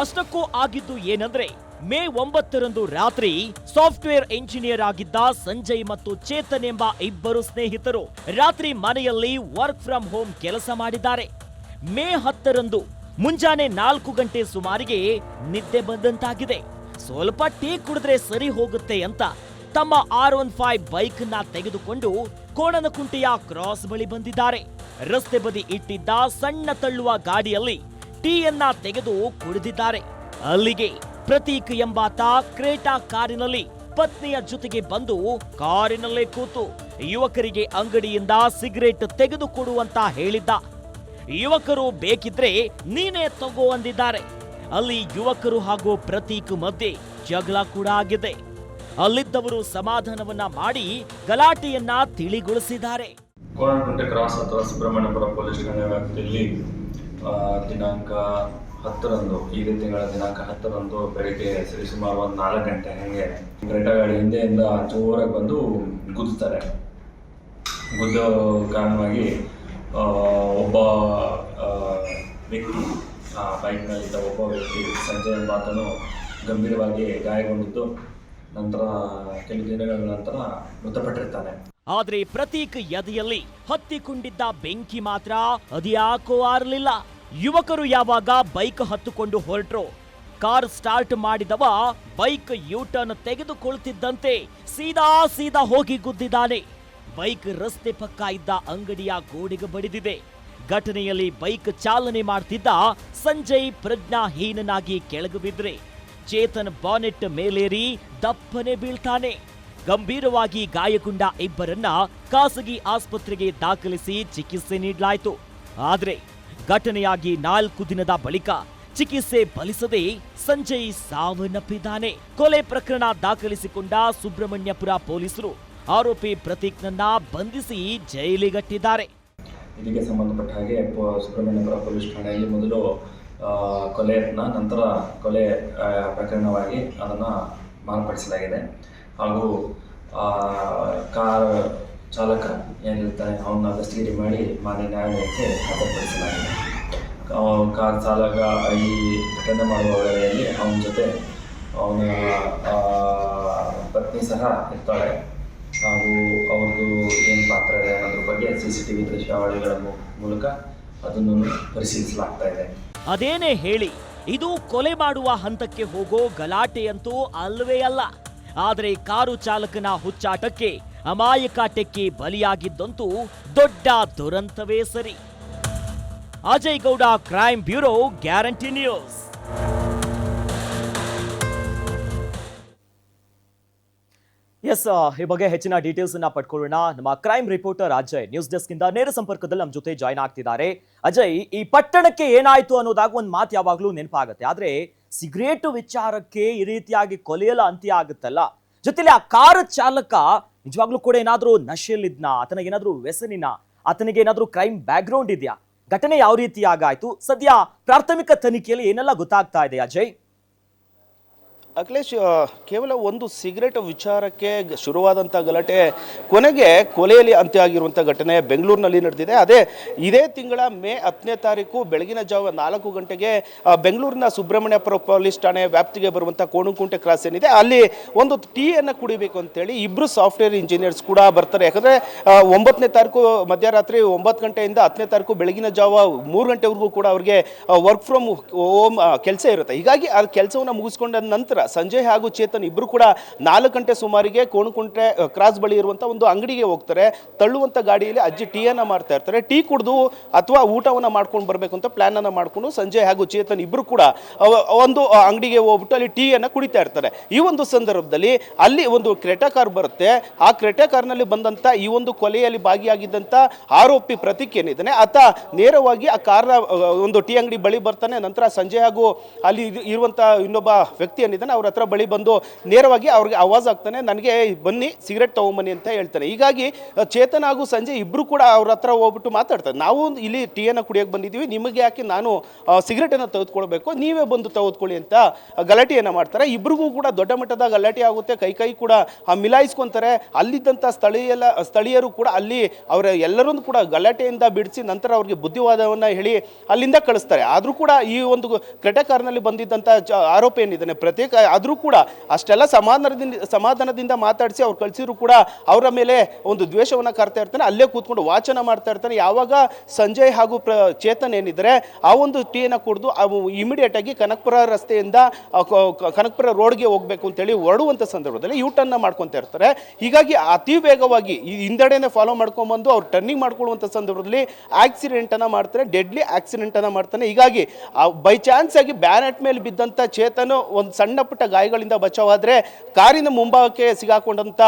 ಅಷ್ಟಕ್ಕೂ ಆಗಿದ್ದು ಏನಂದ್ರೆ ಮೇ ಒಂಬತ್ತರಂದು ರಾತ್ರಿ ಸಾಫ್ಟ್ವೇರ್ ಇಂಜಿನಿಯರ್ ಆಗಿದ್ದ ಸಂಜಯ್ ಮತ್ತು ಚೇತನ್ ಎಂಬ ಇಬ್ಬರು ಸ್ನೇಹಿತರು ರಾತ್ರಿ ಮನೆಯಲ್ಲಿ ವರ್ಕ್ ಫ್ರಮ್ ಹೋಮ್ ಕೆಲಸ ಮಾಡಿದ್ದಾರೆ. ಮೇ ಹತ್ತರಂದು ಮುಂಜಾನೆ ನಾಲ್ಕು ಗಂಟೆ ಸುಮಾರಿಗೆ ನಿದ್ದೆ ಬಂದಂತಾಗಿದೆ. ಸ್ವಲ್ಪ ಟೀ ಕುಡಿದ್ರೆ ಸರಿ ಹೋಗುತ್ತೆ ಅಂತ ತಮ್ಮ ಆರ್ ಒನ್ ಫೈವ್ ಬೈಕ್ನ ತೆಗೆದುಕೊಂಡು ಕೋಣನಕುಂಟೆಯ ಕ್ರಾಸ್ ಬಳಿ ಬಂದಿದ್ದಾರೆ. ರಸ್ತೆ ಬದಿ ಇಟ್ಟಿದ್ದ ಸಣ್ಣ ತಳ್ಳುವ ಗಾಡಿಯಲ್ಲಿ ಟೀಯನ್ನ ತೆಗೆದು ಕುಡಿದಿದ್ದಾರೆ. ಅಲ್ಲಿಗೆ ಪ್ರತೀಕ್ ಎಂಬಾತ ಕ್ರೇಟಾ ಕಾರಿನಲ್ಲಿ ಪತ್ನಿಯ ಜೊತೆಗೆ ಬಂದು ಕಾರಿನಲ್ಲೇ ಕೂತು ಯುವಕರಿಗೆ ಅಂಗಡಿಯಿಂದ ಸಿಗರೇಟ್ ತೆಗೆದುಕೊಡುವಂತ ಹೇಳಿದ್ದ. ಯುವಕರು ಬೇಕಿದ್ರೆ ನೀನೇ ತಗೋ ಅಂದಿದ್ದಾರೆ. ಅಲ್ಲಿ ಯುವಕರು ಹಾಗೂ ಪ್ರತೀಕ್ ಮಧ್ಯೆ ಜಗಳ ಕೂಡ ಆಗಿದೆ. ಅಲ್ಲಿದ್ದವರು ಸಮಾಧಾನವನ್ನ ಮಾಡಿ ಗಲಾಟೆಯನ್ನ ತಿಳಿಗೊಳಿಸಿದ್ದಾರೆ. ಕೋಣನಕುಂಟೆ ಕ್ರಾಸ್ ಅಥವಾ ಸುಬ್ರಹ್ಮಣ್ಯಪುರ ಪೊಲೀಸ್ ಠಾಣೆ ವ್ಯಾಪ್ತಿಯಲ್ಲಿ ದಿನಾಂಕ ಹತ್ತರಂದು ಈಗ ತಿಂಗಳ ದಿನಾಂಕ ಹತ್ತರಂದು ಬೆಳಿಗ್ಗೆ ಸರಿಸುಮಾರು ಒಂದು ನಾಲ್ಕು ಗಂಟೆ ಹಾಗೆ ಗ್ರೆಟಾ ಗಾಡಿ ಹಿಂದೆಯಿಂದ ಜೋರಾಗಿ ಬಂದು ಗುದ್ದುತ್ತಾರೆ ಗುದ್ದೋ ಕಾರಣವಾಗಿ ಒಬ್ಬ ಆ, ವ್ಯಕ್ತಿ ಬೈಕ್ನಲ್ಲಿದ್ದ ಒಬ್ಬ ವ್ಯಕ್ತಿ ಸಂಜೆ ಎಂಬಾತನು ಗಂಭೀರವಾಗಿ ಗಾಯಗೊಂಡಿದ್ದು ನಂತರ ಕೆಲವು ದಿನಗಳ ನಂತರ ಮೃತಪಟ್ಟಿರ್ತಾನೆ. ಆದ್ರೆ ಪ್ರತೀಕ್ ಎದೆಯಲ್ಲಿ ಹತ್ತಿಕೊಂಡಿದ್ದ ಬೆಂಕಿ ಮಾತ್ರ ಅದ್ಯಾಕೋ ಆರ್ಲಿಲ್ಲ. ಯುವಕರು ಯಾವಾಗ ಬೈಕ್ ಹತ್ತುಕೊಂಡು ಹೊರಟ್ರು, ಕಾರ್ ಸ್ಟಾರ್ಟ್ ಮಾಡಿದವ ಬೈಕ್ ಯೂಟರ್ನ್ ತೆಗೆದುಕೊಳ್ತಿದ್ದಂತೆ ಸೀದಾ ಸೀದಾ ಹೋಗಿ ಗುದ್ದಿದ್ದಾನೆ. ಬೈಕ್ ರಸ್ತೆ ಪಕ್ಕ ಇದ್ದ ಅಂಗಡಿಯ ಗೋಡೆಗೆ ಬಡಿದಿದೆ. ಘಟನೆಯಲ್ಲಿ ಬೈಕ್ ಚಾಲನೆ ಮಾಡ್ತಿದ್ದ ಸಂಜಯ್ ಪ್ರಜ್ಞಾಹೀನನಾಗಿ ಕೆಳಗೆ ಬಿದ್ರೆ, ಚೇತನ್ ಬಾನೆಟ್ ಮೇಲೇರಿ ದಪ್ಪನೆ ಬೀಳ್ತಾನೆ. ಗಂಭೀರವಾಗಿ ಗಾಯಗೊಂಡ ಇಬ್ಬರನ್ನ ಖಾಸಗಿ ಆಸ್ಪತ್ರೆಗೆ ದಾಖಲಿಸಿ ಚಿಕಿತ್ಸೆ ನೀಡಲಾಯಿತು. ಆದ್ರೆ ಘಟನೆಯಾಗಿ ನಾಲ್ಕು ದಿನದ ಬಳಿಕ ಚಿಕಿತ್ಸೆ ಬಲಿಸದೆ ಸಂಜಯ್ ಸಾವನ್ನಪ್ಪಿದ್ದಾನೆ. ಕೊಲೆ ಪ್ರಕರಣ ದಾಖಲಿಸಿಕೊಂಡ ಸುಬ್ರಹ್ಮಣ್ಯಪುರ ಪೊಲೀಸರು ಆರೋಪಿ ಪ್ರತೀಕ್ನನ್ನ ಬಂಧಿಸಿ ಜೈಲಿಗಟ್ಟಿದ್ದಾರೆ. ಇದಕ್ಕೆ ಸಂಬಂಧಪಟ್ಟ ಹಾಗೆ ಸುಬ್ರಹ್ಮಣ್ಯಪುರ ಪೊಲೀಸ್ ಠಾಣೆಯಲ್ಲಿ ಮೊದಲು ಕೊಲೆ ಕೊಲೆಯನ್ನ ನಂತರ ಕೊಲೆ ಪ್ರಕರಣವಾಗಿ ಅದನ್ನು ಮಾರ್ಪಡಿಸಲಾಗಿದೆ. ಹಾಗೂ ಕಾರ್ ಚಾಲಕ ಏನಿರ್ತಾನೆ ಅವನ್ನ ಕಸ್ಟಡಿ ಮಾಡಿ ಮಾನ್ಯ ನ್ಯಾಯಾಲಯಕ್ಕೆ ಹಾಜರುಪಡಿಸಲಾಗಿದೆ. ಕಾರ್ ಚಾಲಕ ಈ ಘಟನೆ ಮಾಡುವ ವೇಳೆಯಲ್ಲಿ ಅವನ ಜೊತೆ ಅವನ ಪತ್ನಿ ಸಹ ಇರ್ತಾಳೆ. ಹಾಗೂ ಅವ್ರದ್ದು ಏನು ಪಾತ್ರ ಇದೆ ಅನ್ನೋದ್ರ ಬಗ್ಗೆ ಸಿ ಸಿ ಟಿ ವಿ ದೃಶ್ಯಾವಳಿಗಳ ಮೂಲಕ ಅದನ್ನು ಪರಿಶೀಲಿಸಲಾಗ್ತಾ ಇದೆ. ಅದೇನೇ ಹೇಳಿ, ಇದು ಕೊಲೆ ಮಾಡುವ ಹಂತಕ್ಕೆ ಹೋಗೋ ಗಲಾಟೆಯಂತೂ ಅಲ್ವೇ ಅಲ್ಲ. ಆದರೆ ಕಾರು ಚಾಲಕನ ಹುಚ್ಚಾಟಕ್ಕೆ ಅಮಾಯಕ ಟೆಕ್ಕಿ ಬಲಿಯಾಗಿದ್ದಂತೂ ದೊಡ್ಡ ದುರಂತವೇ ಸರಿ. Ajay Gowda crime bureau guarantee news. Yes ಈ ಬಗ್ಗೆ ಹೆಚ್ಚಿನ ಡೀಟೇಲ್ಸ್ ಅನ್ನ ಪಡ್ಕೊಳ್ಳೋಣ. ನಮ್ಮ crime reporter Ajay news desk ಇಂದ ನೇರ ಸಂಪರ್ಕದಲ್ಲಿ ನಮ್ಮ ಜೊತೆ ಜಾಯ್ನ್ ಆಗ್ತಿದ್ದಾರೆ. ಅಜಯ್, ಈ ಪಟ್ಟಣಕ್ಕೆ ಏನಾಯ್ತು ಅನ್ನೋದಾಗ ಒಂದು ಮಾತು ಯಾವಾಗಲೂ ನೆನಪಾಗುತ್ತೆ. ಆದ್ರೆ, ಸಿಗರೇಟ್ ವಿಚಾರಕ್ಕೆ ಈ ರೀತಿಯಾಗಿ ಕೊಲೆಯಲ್ಲ ಅಂತ್ಯ ಆಗುತ್ತಲ್ಲ. ಜೊತೆಲಿ ಆ ಕಾರ್ ಚಾಲಕ ನಿಜವಾಗ್ಲೂ ಕೂಡ ಏನಾದರೂ ನಶೆಯಲ್ಲಿದ್ನ? ಆತನಿಗೆ ಏನಾದರೂ ವ್ಯಸನಿನ? ಆತನಿಗೆ ಏನಾದರೂ ಕ್ರೈಮ್ ಬ್ಯಾಕ್ ಗ್ರೌಂಡ್ ಇದೆಯಾ? ಘಟನೆ ಯಾವ ರೀತಿ ಆಗಾಯ್ತು ಸದ್ಯ ಪ್ರಾಥಮಿಕ ತನಿಖೆಯಲ್ಲಿ ಏನೆಲ್ಲ ಗೊತ್ತಾಗ್ತಾ ಇದೆ ಅಜಯ್ ಅಖಿಲೇಶ್ ಕೇವಲ ಒಂದು ಸಿಗರೆಟ್ ವಿಚಾರಕ್ಕೆ ಶುರುವಾದಂಥ ಗಲಾಟೆ ಕೊನೆಗೆ ಕೊಲೆಯಲ್ಲಿ ಅಂತ್ಯ ಆಗಿರುವಂಥ ಘಟನೆ ಬೆಂಗಳೂರಿನಲ್ಲಿ ನಡೆದಿದೆ. ಅದೇ ಇದೇ ತಿಂಗಳ ಮೇ ಹತ್ತನೇ ತಾರೀಕು ಬೆಳಗಿನ ಜಾವ ನಾಲ್ಕು ಗಂಟೆಗೆ ಬೆಂಗಳೂರಿನ ಸುಬ್ರಹ್ಮಣ್ಯಪುರ ಪೊಲೀಸ್ ಠಾಣೆ ವ್ಯಾಪ್ತಿಗೆ ಬರುವಂಥ ಕೋಣುಕುಂಟೆ ಕ್ರಾಸ್ ಏನಿದೆ, ಅಲ್ಲಿ ಒಂದು ಟೀಯನ್ನು ಕುಡಿಬೇಕು ಅಂತೇಳಿ ಇಬ್ಬರು ಸಾಫ್ಟ್ವೇರ್ ಇಂಜಿನಿಯರ್ಸ್ ಕೂಡ ಬರ್ತಾರೆ. ಯಾಕಂದರೆ ಒಂಬತ್ತನೇ ತಾರೀಕು ಮಧ್ಯರಾತ್ರಿ ಒಂಬತ್ತು ಗಂಟೆಯಿಂದ ಹತ್ತನೇ ತಾರೀಕು ಬೆಳಗಿನ ಜಾವ ಮೂರು ಗಂಟೆವರೆಗೂ ಕೂಡ ಅವ್ರಿಗೆ ವರ್ಕ್ ಫ್ರಮ್ ಹೋಮ್ ಕೆಲಸ ಇರುತ್ತೆ. ಹೀಗಾಗಿ ಆ ಕೆಲಸವನ್ನು ಮುಗಿಸ್ಕೊಂಡ ನಂತರ ಸಂಜೆ ಹಾಗೂ ಚೇತನ್ ಇಬ್ಬರು ಕೂಡ ನಾಲ್ಕು ಗಂಟೆ ಸುಮಾರಿಗೆ ಕೋಣಕುಂಟೆ ಕ್ರಾಸ್ ಬಳಿ ಇರುವಂಥ ಒಂದು ಅಂಗಡಿಗೆ ಹೋಗ್ತಾರೆ. ತಳ್ಳುವಂಥ ಗಾಡಿಯಲ್ಲಿ ಅಜ್ಜಿ ಟೀಯನ್ನು ಮಾಡ್ತಾ ಇರ್ತಾರೆ. ಟೀ ಕುಡಿದು ಅಥವಾ ಊಟವನ್ನು ಮಾಡ್ಕೊಂಡು ಬರಬೇಕು ಅಂತ ಪ್ಲ್ಯಾನನ್ನು ಮಾಡಿಕೊಂಡು ಸಂಜಯ್ ಹಾಗೂ ಚೇತನ್ ಇಬ್ಬರು ಕೂಡ ಒಂದು ಅಂಗಡಿಗೆ ಹೋಗ್ಬಿಟ್ಟು ಅಲ್ಲಿ ಟೀಯನ್ನು ಕುಡಿತಾ ಇರ್ತಾರೆ. ಈ ಒಂದು ಸಂದರ್ಭದಲ್ಲಿ ಅಲ್ಲಿ ಒಂದು ಕ್ರೆಟಾ ಕಾರ್ ಬರುತ್ತೆ. ಆ ಕ್ರೆಟಾ ಕಾರ್ನಲ್ಲಿ ಬಂದಂಥ ಈ ಒಂದು ಕೊಲೆಯಲ್ಲಿ ಭಾಗಿಯಾಗಿದ್ದಂಥ ಆರೋಪಿ ಪ್ರತೀಕ್ ಏನಿದ್ದಾನೆ, ಆತ ನೇರವಾಗಿ ಆ ಕಾರ್ನ ಒಂದು ಟೀ ಅಂಗಡಿ ಬಳಿ ಬರ್ತಾನೆ. ನಂತರ ಸಂಜೆ ಹಾಗೂ ಅಲ್ಲಿ ಇರು- ಇರುವಂಥ ಇನ್ನೊಬ್ಬ ವ್ಯಕ್ತಿ ಏನಿದ್ದಾನೆ ಅವ್ರ ಹತ್ರ ಬಳಿ ಬಂದು ನೇರವಾಗಿ ಅವ್ರಿಗೆ ಆವಾಜ್ ಆಗ್ತಾನೆ, ನನಗೆ ಬನ್ನಿ, ಸಿಗರೆಟ್ ತೊಗೊಂಬನ್ನಿ ಅಂತ ಹೇಳ್ತಾನೆ. ಹೀಗಾಗಿ ಚೇತನ್ ಹಾಗೂ ಸಂಜೆ ಇಬ್ಬರು ಕೂಡ ಅವ್ರ ಹತ್ರ ಹೋಗ್ಬಿಟ್ಟು ಮಾತಾಡ್ತಾರೆ. ನಾವು ಇಲ್ಲಿ ಟೀಯನ್ನು ಕುಡಿಯೋಕೆ ಬಂದಿದ್ದೀವಿ, ನಿಮಗೆ ಯಾಕೆ ನಾನು ಸಿಗರೆಟನ್ನು ತೆಗೆದುಕೊಳ್ಬೇಕು, ನೀವೇ ಬಂದು ತೆಗೆದುಕೊಳ್ಳಿ ಅಂತ ಗಲಾಟೆಯನ್ನು ಮಾಡ್ತಾರೆ. ಇಬ್ಬರಿಗೂ ಕೂಡ ದೊಡ್ಡ ಮಟ್ಟದ ಗಲಾಟೆ ಆಗುತ್ತೆ. ಕೈ ಕೈ ಕೂಡ ಮಿಲಾಯಿಸ್ಕೊಂತಾರೆ. ಅಲ್ಲಿದ್ದಂಥ ಸ್ಥಳೀಯ ಸ್ಥಳೀಯರು ಕೂಡ ಅಲ್ಲಿ ಅವರ ಎಲ್ಲರೂ ಕೂಡ ಗಲಾಟೆಯಿಂದ ಬಿಡಿಸಿ ನಂತರ ಅವ್ರಿಗೆ ಬುದ್ಧಿವಾದವನ್ನು ಹೇಳಿ ಅಲ್ಲಿಂದ ಕಳಿಸ್ತಾರೆ. ಆದರೂ ಕೂಡ ಈ ಒಂದು ಕ್ರೆಟಕಾರ್ನಲ್ಲಿ ಬಂದಿದ್ದಂಥ ಆರೋಪ ಏನಿದ್ದಾನೆ, ಪ್ರತ್ಯೇಕ ಆದರೂ ಕೂಡ ಅಷ್ಟೆಲ್ಲ ಸಮಾಧಾನದಿಂದ ಸಮಾಧಾನದಿಂದ ಮಾತಾಡಿಸಿ ಅವ್ರು ಕಳಿಸಿದ್ರು ಕೂಡ ಅವರ ಮೇಲೆ ಒಂದು ದ್ವೇಷವನ್ನು ಕರ್ತಾ ಇರ್ತಾನೆ, ಅಲ್ಲೇ ಕೂತ್ಕೊಂಡು ವಾಚನ ಮಾಡ್ತಾ ಇರ್ತಾನೆ. ಯಾವಾಗ ಸಂಜಯ್ ಹಾಗೂ ಪ್ರ, ಚೇತನ್ ಏನಿದ್ರೆ, ಆ ಒಂದು ಟೀಯನ್ನು ಕುಡಿದು ಅವು ಇಮಿಡಿಯೇಟ್ ಆಗಿ ಕನಕಪುರ ರಸ್ತೆಯಿಂದ ಕನಕಪುರ ರೋಡ್ಗೆ ಹೋಗ್ಬೇಕು ಅಂತೇಳಿ ಹೊರಡುವಂಥ ಸಂದರ್ಭದಲ್ಲಿ ಯೂ ಟರ್ನ್ ಮಾಡ್ಕೊತಾ ಇರ್ತಾರೆ. ಹೀಗಾಗಿ ಅತಿ ವೇಗವಾಗಿ ಈ ಹಿಂದೆಡೆನೆ ಫಾಲೋ ಮಾಡ್ಕೊಂಬಂದು ಅವ್ರು ಟರ್ನಿಂಗ್ ಮಾಡ್ಕೊಳ್ಳುವಂಥ ಸಂದರ್ಭದಲ್ಲಿ ಆಕ್ಸಿಡೆಂಟನ್ನು ಮಾಡ್ತಾರೆ ಡೆಡ್ಲಿ ಆಕ್ಸಿಡೆಂಟನ್ನು ಮಾಡ್ತಾನೆ. ಹೀಗಾಗಿ ಬೈ ಚಾನ್ಸ್ ಆಗಿ ಬ್ಯಾನೆಟ್ ಮೇಲೆ ಬಿದ್ದಂಥ ಚೇತನು ಒಂದು ಸಣ್ಣ ಪುಟ್ಟ ಗಾಯಗಳಿಂದ ಬಚಾವಾದರೆ ಕಾರಿನ ಮುಂಭಾಗಕ್ಕೆ ಸಿಗಾಕೊಂಡಂಥ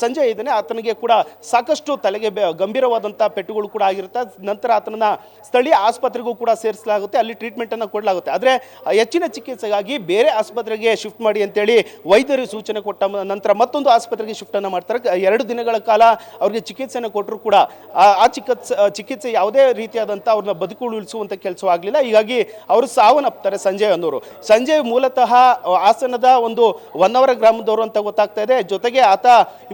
ಸಂಜಯ್ ಇದ್ದಾನೆ. ಆತನಿಗೆ ಕೂಡ ಸಾಕಷ್ಟು ತಲೆಗೆ ಗಂಭೀರವಾದಂಥ ಪೆಟ್ಟುಗಳು ಕೂಡ ಆಗಿರುತ್ತೆ. ನಂತರ ಆತನನ್ನ ಸ್ಥಳೀಯ ಆಸ್ಪತ್ರೆಗೂ ಕೂಡ ಸೇರಿಸಲಾಗುತ್ತೆ. ಅಲ್ಲಿ ಟ್ರೀಟ್ಮೆಂಟನ್ನು ಕೊಡಲಾಗುತ್ತೆ. ಆದರೆ ಹೆಚ್ಚಿನ ಚಿಕಿತ್ಸೆಗಾಗಿ ಬೇರೆ ಆಸ್ಪತ್ರೆಗೆ ಶಿಫ್ಟ್ ಮಾಡಿ ಅಂತೇಳಿ ವೈದ್ಯರು ಸೂಚನೆ ಕೊಟ್ಟ ನಂತರ ಮತ್ತೊಂದು ಆಸ್ಪತ್ರೆಗೆ ಶಿಫ್ಟನ್ನು ಮಾಡ್ತಾರೆ. ಎರಡು ದಿನಗಳ ಕಾಲ ಅವರಿಗೆ ಚಿಕಿತ್ಸೆಯನ್ನು ಕೊಟ್ಟರು ಕೂಡ, ಆ- ಚಿಕಿತ್ಸೆ ಚಿಕಿತ್ಸೆ ಯಾವುದೇ ರೀತಿಯಾದಂಥ ಅವ್ರನ್ನ ಕೆಲಸ ಕೆಲಸವಾಗಲಿಲ್ಲ. ಹೀಗಾಗಿ ಅವರು ಸಾವನ್ನಪ್ತಾರೆ ಸಂಜಯ್ ಅನ್ನೋರು. ಸಂಜಯ್ ಮೂಲತಃ ಹಾಸನದ ಒಂದು ಹೊನ್ನವರ ಗ್ರಾಮದವರು ಅಂತ ಗೊತ್ತಾಗ್ತಾ ಇದೆ. ಜೊತೆಗೆ ಆತ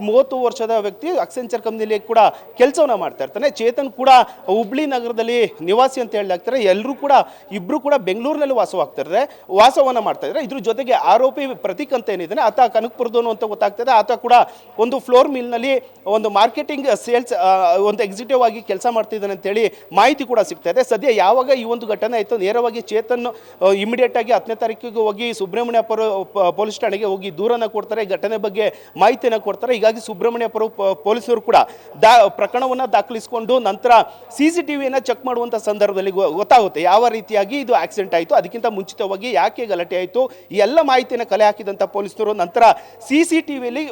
ಮೂವತ್ತು ವರ್ಷದ ವ್ಯಕ್ತಿ ಅಕ್ಸೆಂಚರ್ ಕಂಪ್ನಿಲಿ ಕೂಡ ಕೆಲಸವನ್ನ ಮಾಡ್ತಾ ಇರ್ತಾನೆ. ಚೇತನ್ ಕೂಡ ಹುಬ್ಳಿ ನಗರದಲ್ಲಿ ನಿವಾಸಿ ಅಂತ ಹೇಳಲಾಗ್ತಾರೆ ಎಲ್ಲರೂ ಕೂಡ ಇಬ್ಬರು ಕೂಡ ಬೆಂಗಳೂರಿನಲ್ಲಿ ವಾಸವಾಗ್ತಾರೆ ವಾಸವನ್ನ ಮಾಡ್ತಾ ಇದ್ದಾರೆ. ಇದ್ರ ಜೊತೆಗೆ ಆರೋಪಿ ಪ್ರತೀಕ್ ಅಂತ ಏನಿದ್ದಾನೆ, ಆತ ಕನಕಪುರದವನು ಅಂತ ಗೊತ್ತಾಗ್ತದೆ ಆತ ಕೂಡ ಒಂದು ಫ್ಲೋರ್ ಮಿಲ್ನಲ್ಲಿ ಒಂದು ಮಾರ್ಕೆಟಿಂಗ್ ಸೇಲ್ಸ್ ಒಂದು ಎಕ್ಸಿಕ್ಯೂಟಿವ್ ಆಗಿ ಕೆಲಸ ಮಾಡ್ತಿದ್ದಾನೆ ಅಂತೇಳಿ ಮಾಹಿತಿ ಕೂಡ ಸಿಗ್ತಾ ಇದೆ. ಸದ್ಯ ಯಾವಾಗ ಈ ಒಂದು ಘಟನೆ ಆಯಿತು, ನೇರವಾಗಿ ಚೇತನ್ ಇಮಿಡಿಯೇಟ್ ಆಗಿ ಹತ್ತನೇ ತಾರೀಕಿಗೆ ಹೋಗಿ ಸುಬ್ರಹ್ಮಣ್ಯಪುರ ಪೊಲೀಸ್ ಠಾಣೆಗೆ ಹೋಗಿ ದೂರನ್ನ ಕೊಡ್ತಾರೆ, ಘಟನೆ ಬಗ್ಗೆ ಮಾಹಿತಿಯನ್ನು ಕೊಡ್ತಾರೆ. ಹೀಗಾಗಿ ಪೊಲೀಸ್ ಪೊಲೀಸರು ಕೂಡ ದಾ ಪ್ರಕರಣವನ್ನು ದಾಖಲಿಸಿಕೊಂಡು ನಂತರ ಸಿ ಸಿ ಟಿ ವಿಯನ್ನು ಚೆಕ್ ಮಾಡುವಂಥ ಸಂದರ್ಭದಲ್ಲಿ ಗೊತ್ತಾಗುತ್ತೆ ಯಾವ ರೀತಿಯಾಗಿ ಇದು ಆಕ್ಸಿಡೆಂಟ್ ಆಯಿತು, ಅದಕ್ಕಿಂತ ಮುಂಚಿತವಾಗಿ ಯಾಕೆ ಗಲಾಟೆ ಆಯಿತು, ಈ ಎಲ್ಲ ಮಾಹಿತಿಯನ್ನು ಕಲೆ ಹಾಕಿದಂಥ ಪೊಲೀಸರು ನಂತರ ಸಿ ಸಿ ಟಿ ವಿಯಲ್ಲಿ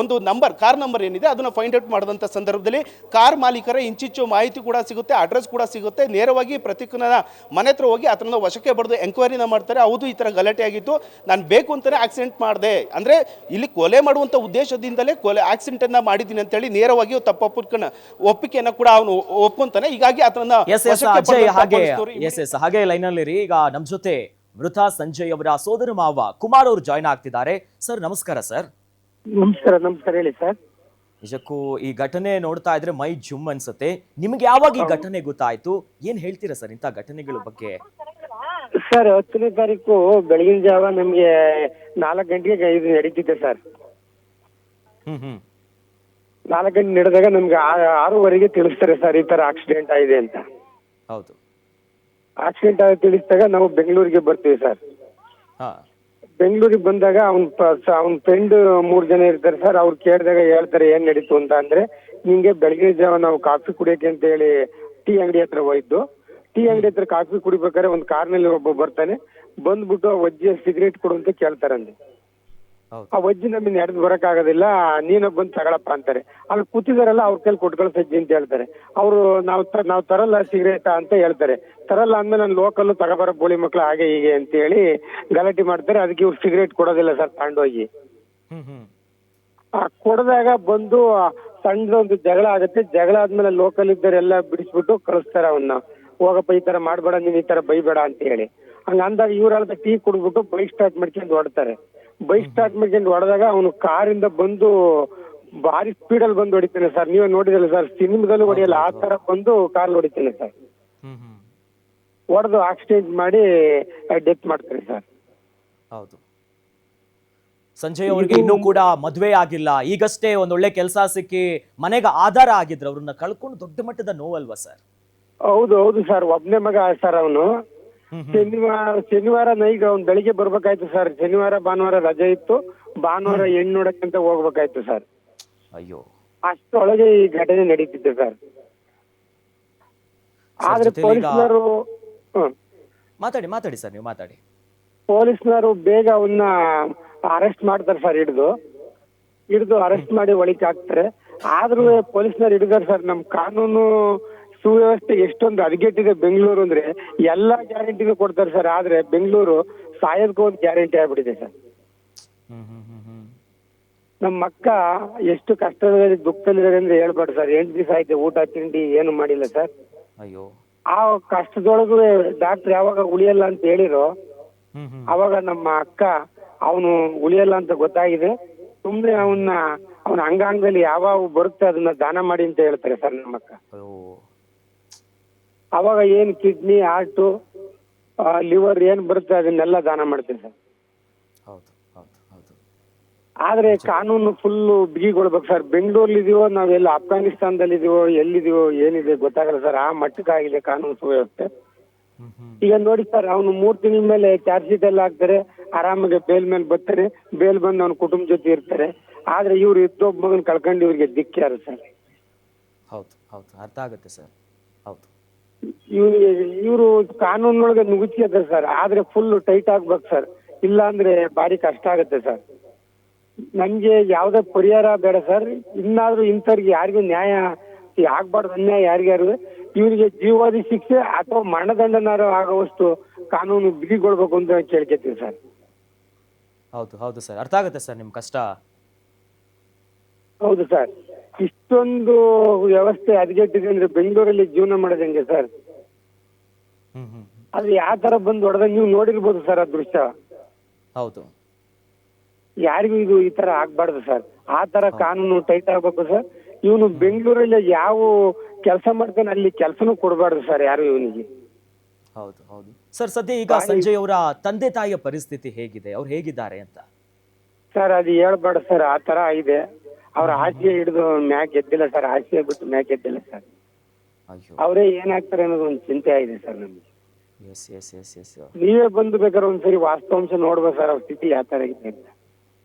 ಒಂದು ನಂಬರ್ ಕಾರ್ ನಂಬರ್ ಏನಿದೆ ಅದನ್ನು ಫೈಂಡ್ ಔಟ್ ಮಾಡಿದಂಥ ಸಂದರ್ಭದಲ್ಲಿ ಕಾರ್ ಮಾಲೀಕರ ಇಂಚಿಚ್ಚು ಮಾಹಿತಿ ಕೂಡ ಸಿಗುತ್ತೆ ಅಡ್ರೆಸ್ ಕೂಡ ಸಿಗುತ್ತೆ. ನೇರವಾಗಿ ಪ್ರತಿಕ್ರಿಯನ ಮನೆ ಹತ್ರ ಹೋಗಿ ಅದನ್ನು ವಶಕ್ಕೆ ಬರೆದು ಎಂಕ್ವೈರಿನ ಮಾಡ್ತಾರೆ, ಹೌದು, ಈ ಥರ ಗಲಾಟೆ ಆಗಿತ್ತು, ನಾನು ಬೇಕು ಅಂತಲೇ ಆಕ್ಸಿಡೆಂಟ್ ಮಾಡಿದೆ. ಅಂದರೆ ಇಲ್ಲಿ ಕೊಲೆ ಮಾಡುವಂಥ ಉದ್ದೇಶದಿಂದಲೇ ಕೊಲೆ ಆಕ್ಸಿಡೆಂಟನ್ನು ಮಾಡಿದ್ದೀನಿ ಅಂತೇಳಿ ನೇರವಾಗಿ ತಪ್ಪು ಒಪ್ಪಿಕೆಯನ್ನ ಒಪ್ಪಿಗೆಯನ್ನು ಕೂಡ ಅವನು ಒಪ್ಪಂತಾನೆ ಹೀಗಾಗಿ ಅದನ್ನು ಎಸ್ ಎಸ್ ಅಜಯ್ ಹಾಗೆ. ಎಸ್ ಎಸ್ ಹಾಗೆ ಲೈನ್ ಅಲ್ಲಿ ಇರಿ. ಈಗ ನಮ್ಮ ಜೊತೆ ಮೃತ ಸಂಜಯ್ ಅವರ ಸೋದರ ಮಾವ ಕುಮಾರ್ ಅವರು ಜಾಯ್ನ್ ಆಗ್ತಿದ್ದಾರೆ. ಸರ್ ನಮಸ್ಕಾರ ಸರ್ ನಮಸ್ಕಾರ ನಮಸ್ಕಾರ ಹೇಳಿ ಸರ್ ನಿಜಕ್ಕೂ ಈ ಘಟನೆ ನೋಡ್ತಾ ಇದ್ರೆ ಮೈ ಜುಮ್ ಅನ್ಸುತ್ತೆ. ನಿಮ್ಗೆ ಯಾವಾಗ ಈ ಘಟನೆ ಗೊತ್ತಾಯ್ತು? ಏನ್ ಹೇಳ್ತೀರಾ ಸರ್ ಇಂಥ ಘಟನೆಗಳ ಬಗ್ಗೆ? ಸರ್ ಹತ್ತನೇ ತಾರೀಕು ಬೆಳಗಿನ ಜಾವ ನಮ್ಗೆ ನಾಲ್ಕು ಗಂಟೆಗೆ ಇದು ನಡೀತಿದೆ ಸರ್. ಹ್ಮ್ ಹ್ಮ್. ನಾಲ್ಕು ಗಂಟೆ ನಡೆದಾಗ ನಮ್ಗೆ ಆ- ಆರೂವರೆಗೆ ತಿಳಿಸ್ತಾರೆ ಸರ್ ಈ ತರ ಆಕ್ಸಿಡೆಂಟ್ ಆಗಿದೆ ಅಂತ. ಹೌದು. ಆಕ್ಸಿಡೆಂಟ್ ಆಗಿ ತಿಳಿಸಿದಾಗ ನಾವು ಬೆಂಗಳೂರಿಗೆ ಬರ್ತೀವಿ ಸರ್. ಹಾ. ಬೆಂಗಳೂರಿಗೆ ಬಂದಾಗ ಅವ್ನ ಅವ್ನ ಫ್ರೆಂಡ್ ಮೂರ್ ಜನ ಇರ್ತಾರೆ ಸರ್. ಅವ್ರು ಕೇಳಿದಾಗ ಹೇಳ್ತಾರೆ ಏನ್ ನಡೀತು ಅಂತ ಅಂದ್ರೆ ನಿಂಗೆ ಬೆಳಗಿನ ಜಾವ ನಾವು ಕಾಫಿ ಕುಡಿಯಕ್ಕೆ ಅಂತ ಹೇಳಿ ಟೀ ಅಂಗಡಿ ಹತ್ರ ಹೋಯ್ತು ಟೀ ಅಂಗಡಿ ಹತ್ರ ಕಾಫಿ ಕುಡಿಬೇಕಾದ್ರೆ ಒಂದು ಕಾರ್ನಲ್ಲಿ ಒಬ್ಬ ಬರ್ತಾನೆ ಬಂದ್ಬಿಟ್ಟು ಆ ಅಜ್ಜಿ ಸಿಗರೇಟ್ ಕೊಡು ಅಂತ ಕೇಳ್ತಾರಂತೆ ಆ ವಜ್ಜಿ ನಮಗೆ ನಡೆದು ಬರಕ್ಕಾಗೋದಿಲ್ಲ ನೀನ ಬಂದು ತಗಳಪ್ಪ ಅಂತಾರೆ. ಅಲ್ಲಿ ಕೂತಿದಾರಲ್ಲ ಅವ್ರ ಕೈಲಿ ಕೊಟ್ಕೊಳ್ಳ ಸಜ್ಜಿ ಅಂತ ಹೇಳ್ತಾರೆ. ಅವರು ನಾವು ನಾವ್ ತರಲ್ಲ ಸಿಗರೇಟ್ ಅಂತ ಹೇಳ್ತಾರೆ. ತರಲ್ಲ ಅಂದ್ಮೇಲೆ ನಾನು ಲೋಕಲ್ ತಗಬಾರ ಬೋಳಿ ಮಕ್ಳು ಹಾಗೆ ಹೀಗೆ ಅಂತ ಹೇಳಿ ಗಲಾಟೆ ಮಾಡ್ತಾರೆ. ಅದಕ್ಕೆ ಇವ್ರು ಸಿಗರೇಟ್ ಕೊಡೋದಿಲ್ಲ ಸರ್ ತಗೊಂಡೋಗಿ. ಆ ಕೊಡದಾಗ ಬಂದು ಸಣ್ಣದೊಂದು ಜಗಳ ಆಗುತ್ತೆ. ಜಗಳ ಆದ್ಮೇಲೆ ಲೋಕಲ್ ಇದ್ದವರೆಲ್ಲ ಬಿಡಿಸ್ಬಿಟ್ಟು ಕಳಿಸ್ತಾರೆ ಅವನ್ನ ಹೋಗಪ್ಪ ಈ ತರ ಮಾಡ್ಬೇಡ ನೀನ್ ಈ ತರ ಬೈಬೇಡ ಅಂತ ಹೇಳಿ. ಹಂಗ ಅಂದಾಗ ಇವ್ರ ಟೀ ಕುಡ್ಬಿಟ್ಟು ಬೈಕ್ ಸ್ಟಾರ್ಟ್ ಮಾಡ್ಕೊಂಡು ಹೊಡ್ತಾರೆ ಬೈಕ್ ಸ್ಟಾರ್ಟ್ ಮಾಡ್ಕೊಂಡು ಹೊಡೆದಾಗ ಅವನು ಕಾರಿಂದ ಬಂದು ಭಾರಿ ಸ್ಪೀಡಲ್ಲಿ ಬಂದು ಹೊಡಿತಾನೆ ಸರ್. ನೀವೇ ನೋಡಿದಿಲ್ಲ ಸರ್ ಸಿನಿಮಾದಲ್ಲೂ ಹೊಡೆಯಲ್ಲ ಆ ತರ ಬಂದು ಕಾರ್ ಹೊಡಿತಾನೆ ಸರ್. ಹೊಡೆದು ಆಕ್ಸಿಡೆಂಟ್ ಮಾಡಿ ಡೆತ್ ಮಾಡ್ತಾರೆ ಸರ್. ಹೌದು. ಸಂಜಯ್ ಅವ್ರಿಗೆ ಇನ್ನೂ ಕೂಡ ಮದುವೆ ಆಗಿಲ್ಲ. ಈಗಷ್ಟೇ ಒಂದ್ ಒಳ್ಳೆ ಕೆಲಸ ಸಿಕ್ಕಿ ಮನೆಗೆ ಆಧಾರ ಆಗಿದ್ರು. ಅವ್ರನ್ನ ಕಳ್ಕೊಂಡು ದೊಡ್ಡ ಮಟ್ಟದ ನೋವಲ್ವಾ ಸರ್? ಹೌದು ಹೌದು ಸರ್ ಒಬ್ನೇ ಮಗ ಸರ್ ಅವನು. ಶನಿವಾರ ಶನಿವಾರ ನೈಗೆ ಅವ್ನು ಬೆಳಿಗ್ಗೆ ಬರ್ಬೇಕಾಯ್ತು ಸರ್ ಶನಿವಾರ ಭಾನುವಾರ ರಜೆ ಇತ್ತು. ಭಾನುವಾರ ಹೆಣ್ಣು ನೋಡಕ್ಕಂತ ಹೋಗ್ಬೇಕಾಯ್ತು ಸರ್ ಅಯ್ಯೋ. ಅಷ್ಟೊಳಗೆ ಈ ಘಟನೆ ನಡೀತಿತ್ತು ಸರ್ ಆದ್ರೆ ಜೊತೆಲಿ ಈಗ- ಪೊಲೀಸ್ನವರು ಹ್ಮ್. ಮಾತಾಡಿ ಮಾತಾಡಿ ಸರ್ ನೀವು ಮಾತಾಡಿ. ಪೊಲೀಸ್ನವರು ಬೇಗ ಅವನ್ನ ಅರೆಸ್ಟ್ ಮಾಡ್ತಾರೆ ಸರ್ ಹಿಡಿದು. ಹಿಡಿದು ಅರೆಸ್ಟ್ ಮಾಡಿ ಒಳಕ್ಕೆ ಹಾಕ್ತಾರೆ ಆದ್ರೂ ಪೊಲೀಸ್ನವ್ರು ಹಿಡಿದಾರೆ ಸರ್ ನಮ್ ಕಾನೂನು ಸುವ್ಯವಸ್ಥೆ ಎಷ್ಟೊಂದು ಹದಗೆಟ್ಟಿದೆ ಬೆಂಗಳೂರು ಅಂದ್ರೆ ಎಲ್ಲಾ ಗ್ಯಾರಂಟಿನೂ ಕೊಡ್ತಾರೆ ಸರ್ ಆದ್ರೆ ಬೆಂಗಳೂರು ಸಾಯೋದಕ್ಕೂ ಒಂದು ಗ್ಯಾರಂಟಿ ಆಗ್ಬಿಟ್ಟಿದೆ ಸರ್. ನಮ್ಮ ಅಕ್ಕ ಎಷ್ಟು ಕಷ್ಟದಲ್ಲಿ ದುಃಖದಲ್ಲಿದ್ದಾರೆ ಅಂದ್ರೆ ಹೇಳ್ಬಾರ್ದು ಸರ್ ಎಂಟು ದಿವಸ ಆಯ್ತು ಊಟ ತಿಂಡಿ ಏನು ಮಾಡಿಲ್ಲ ಸರ್. ಅಯ್ಯೋ. ಆ ಕಷ್ಟದೊಳಗೂ ಡಾಕ್ಟರ್ ಯಾವಾಗ ಉಳಿಯಲ್ಲ ಅಂತ ಹೇಳಿರೋ ಅವಾಗ ನಮ್ಮ ಅಕ್ಕ ಅವನು ಉಳಿಯಲ್ಲ ಅಂತ ಗೊತ್ತಾಗಿದೆ. ಸುಮ್ನೆ ಅವನ್ನ ಅವನ ಅಂಗಾಂಗದಲ್ಲಿ ಯಾವ ಬರುತ್ತೆ ಅದನ್ನ ದಾನ ಮಾಡಿ ಅಂತ ಹೇಳ್ತಾರೆ ಸರ್ ನಮ್ಮ ಅಕ್ಕ. ಅವಾಗ ಏನು ಕಿಡ್ನಿ ಹಾರ್ಟು ಲಿವರ್ ಏನ್ ಬರುತ್ತೆ ಅದನ್ನೆಲ್ಲ ದಾನ ಮಾಡ್ತೀನಿ ಸರ್. ಹೌದು ಹೌದು ಹೌದು. ಆದ್ರೆ ಕಾನೂನು ಫುಲ್ ಬಿಗಿಗೊಳ್ಬೇಕು ಸರ್. ಬೆಂಗಳೂರಲ್ಲಿ ಇದೀವೋ ನಾವೆಲ್ಲ ಅಫ್ಘಾನಿಸ್ತಾನದಲ್ಲಿ ಇದೀವೋ ಎಲ್ಲಿದೀವೋ ಏನಿದೆ ಗೊತ್ತಾಗಲ್ಲ ಸರ್. ಆ ಮಟ್ಟಕ್ಕಾಗಿದೆ ಕಾನೂನು ಸುವ್ಯವಸ್ಥೆ. ಈಗ ನೋಡಿ ಸರ್ ಅವನು ಮೂರ್ ತಿಂಗಳ ಮೇಲೆ ಚಾರ್ಜ್ ಶೀಟ್ ಎಲ್ಲ ಹಾಕ್ತಾರೆ. ಆರಾಮಾಗಿ ಬೇಲ್ ಮೇಲೆ ಬರ್ತಾರೆ. ಬೇಲ್ ಬಂದು ಅವನ ಕುಟುಂಬ ಜೊತೆ ಇರ್ತಾರೆ. ಆದ್ರೆ ಇವ್ರು ಇದ್ದೊಬ್ಬ ಮಗನ್ ಕಳ್ಕೊಂಡು ಇವ್ರಿಗೆ ದಿಕ್ಕ್ಯಾರು ಸರ್. ಹೌದು ಹೌದು. ಅರ್ಥ ಆಗುತ್ತೆ ಸರ್. ಹೌದು. ಇವ್ರು ಕಾನೂನೊಳಗೆ ನುಗ್ಗಿಸ್ಕೊತಾರೆ ಸರ್. ಆದ್ರೆ ಫುಲ್ ಟೈಟ್ ಆಗ್ಬೇಕು ಸರ್. ಇಲ್ಲ ಅಂದ್ರೆ ಭಾರಿ ಕಷ್ಟ ಆಗುತ್ತೆ ಸರ್. ನಮ್ಗೆ ಯಾವ್ದೇ ಪರಿಹಾರ ಬೇಡ ಸರ್. ಇನ್ನಾದ್ರೂ ಇಂಥವ್ರಿಗೆ ಯಾರಿಗೂ ನ್ಯಾಯ ಆಗ್ಬಾರ್ದು ಅನ್ಯಾಯ ಯಾರಿಗಾರು ಇವರಿಗೆ ಜೀವಾದಿ ಶಿಕ್ಷೆ ಅಥವಾ ಮರಣದಂಡನಾರು ಆಗುವಷ್ಟು ಕಾನೂನು ಬಿಗಿಗೊಳ್ಬೇಕು ಅಂತ ಕೇಳ್ಕೊತೀವಿ ಸರ್. ಹೌದು ಹೌದು ಸರ್. ಅರ್ಥ ಆಗುತ್ತೆ ಸರ್ ನಿಮ್ ಕಷ್ಟ. ಹೌದು ಸರ್. ಇಷ್ಟೊಂದು ವ್ಯವಸ್ಥೆ ಹದಗೆಟ್ಟಿದೆ ಅಂದ್ರೆ ಬೆಂಗಳೂರಲ್ಲಿ ಜೀವನ ಮಾಡೋದು ಹೆಂಗೆ ಸರ್? ಹ್ಮ್ ಹ್ಮ್ ಹ್ಮ್. ಅದು ಯಾವ ತರ ಬಂದು ಹೊಡೆದ ನೀವು ನೋಡಿರ್ಬೋದು ಸರ್ ಆ ದೃಶ್ಯ? ಹೌದು. ಯಾರಿಗೂ ಇದು ಈ ತರ ಆಗ್ಬಾರ್ದು ಸರ್. ಆ ತರ ಕಾನೂನು ಟೈಟ್ ಆಗ್ಬೇಕು ಸರ್. ಇವನು ಬೆಂಗಳೂರಲ್ಲಿ ಯಾವ ಕೆಲಸ ಮಾಡ್ತಾನೆ ಅಲ್ಲಿ ಕೆಲಸನೂ ಕೊಡಬಾರ್ದು ಸರ್ ಯಾರು ಇವನಿಗೆ. ಹೌದು ಹೌದು. ಸರ್ ಸದ್ಯ ಈಗ ಸಂಜಯ್ ಅವರ ತಂದೆ ತಾಯಿಯ ಪರಿಸ್ಥಿತಿ ಹೇಗಿದೆ? ಅವ್ರು ಹೇಗಿದ್ದಾರೆ ಅಂತ? ಸರ್ ಅದು ಹೇಳ್ಬಾರ್ದು ಸರ್. ಆ ತರ ಇದೆ. ಅವ್ರ ಆಸೆ ಹಿಡಿದು ಮ್ಯಾಕ್ ಎದ್ದಿಲ್ಲ ಸರ್ ಆಸೆ ಬಿಟ್ಟು ಮ್ಯಾಕ್ ಎದ್ದಿಲ್ಲ ಸರ್. ಅಯ್ಯೋ. ಅವರೇ ಏನಾಗ್ತಾರೆ ಅನ್ನೋದು ಒಂದು ಚಿಂತೆ ಆಗಿದೆ ಸರ್ ನಮ್ಗೆ. ಎಸ್ ಎಸ್ ಎಸ್ ಎಸ್ ನೀವೇ ಬಂದು ಬೇಕಾದ್ರೆ ಒಂದ್ಸರಿ ವಾಸ್ತವಾಂಶ ನೋಡ್ಬೇಕು ಸರ್ ಅವ್ರ ಸ್ಥಿತಿ ಯಾವ ತರ ಇದೆ ಅಂತ.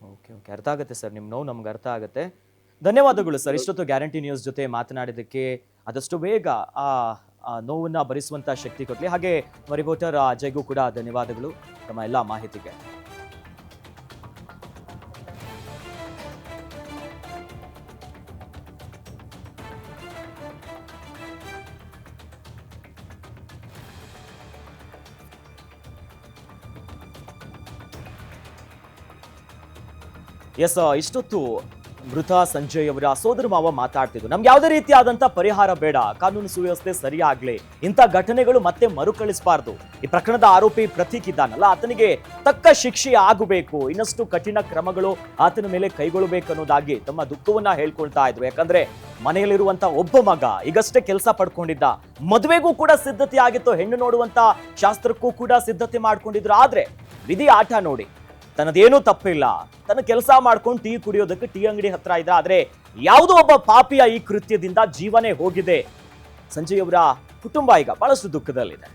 ಓಕೆ ಓಕೆ ಅರ್ಥ ಆಗುತ್ತೆ ಸರ್ ನಿಮ್ಮ ನೋವು ನಮ್ಗೆ ಅರ್ಥ ಆಗುತ್ತೆ. ಧನ್ಯವಾದಗಳು ಸರ್. ಇಷ್ಟೊತ್ತು ಗ್ಯಾರಂಟಿ ನ್ಯೂಸ್ ಜೊತೆ ಮಾತನಾಡಿದಕ್ಕೆ ಆದಷ್ಟು ಬೇಗ ಆ ಆ ನೋವನ್ನ ಭರಿಸುವಂತಹ ಶಕ್ತಿ ಕೊಟ್ಟಲಿ ಹಾಗೆ ಮರಿಬೋಟರ್ ಅಜಯ್ಗೂ ಕೂಡ ಧನ್ಯವಾದಗಳು. ತಮ್ಮ ಎಲ್ಲ ಮಾಹಿತಿಗೆ. ಎಸ್ ಇಷ್ಟೊತ್ತು ಮೃತ ಸಂಜಯ್ ಅವರ ಸೋದರ ಮಾವ ಮಾತಾಡ್ತಿದ್ರು. ನಮ್ಗೆ ಯಾವುದೇ ರೀತಿಯಾದಂತ ಪರಿಹಾರ ಬೇಡ. ಕಾನೂನು ಸುವ್ಯವಸ್ಥೆ ಸರಿಯಾಗ್ಲಿ. ಇಂಥ ಘಟನೆಗಳು ಮತ್ತೆ ಮರುಕಳಿಸಬಾರ್ದು. ಈ ಪ್ರಕರಣದ ಆರೋಪಿ ಪ್ರತೀಕ್ ಇದ್ದಾನಲ್ಲ, ಆತನಿಗೆ ತಕ್ಕ ಶಿಕ್ಷೆ ಆಗಬೇಕು. ಇನ್ನಷ್ಟು ಕಠಿಣ ಕ್ರಮಗಳು ಆತನ ಮೇಲೆ ಕೈಗೊಳ್ಳಬೇಕು ಅನ್ನೋದಾಗಿ ತಮ್ಮ ದುಃಖವನ್ನ ಹೇಳ್ಕೊಳ್ತಾ ಇದ್ರು. ಯಾಕಂದ್ರೆ ಮನೆಯಲ್ಲಿರುವಂತ ಒಬ್ಬ ಮಗ ಈಗಷ್ಟೇ ಕೆಲಸ ಪಡ್ಕೊಂಡಿದ್ದ. ಮದುವೆಗೂ ಕೂಡ ಸಿದ್ಧತೆ ಆಗಿತ್ತು. ಹೆಣ್ಣು ನೋಡುವಂತ ಶಾಸ್ತ್ರಕ್ಕೂ ಕೂಡ ಸಿದ್ಧತೆ ಮಾಡ್ಕೊಂಡಿದ್ರು. ಆದ್ರೆ ವಿಧಿ ಆಟ ನೋಡಿ ತನ್ನದೇನೂ ತಪ್ಪಿಲ್ಲ. ತನ್ನ ಕೆಲಸ ಮಾಡ್ಕೊಂಡು ಟೀ ಕುಡಿಯೋದಕ್ಕೆ ಟೀ ಅಂಗಡಿ ಹತ್ರ ಇದ್ದ ಆದರೆ ಯಾವುದೋ ಒಬ್ಬ ಪಾಪಿಯ ಈ ಕೃತ್ಯದಿಂದ ಜೀವನೇ ಹೋಗಿದೆ. ಸಂಜಯ್ ಅವರ ಕುಟುಂಬ ಈಗ ಬಹಳಷ್ಟು ದುಃಖದಲ್ಲಿದೆ.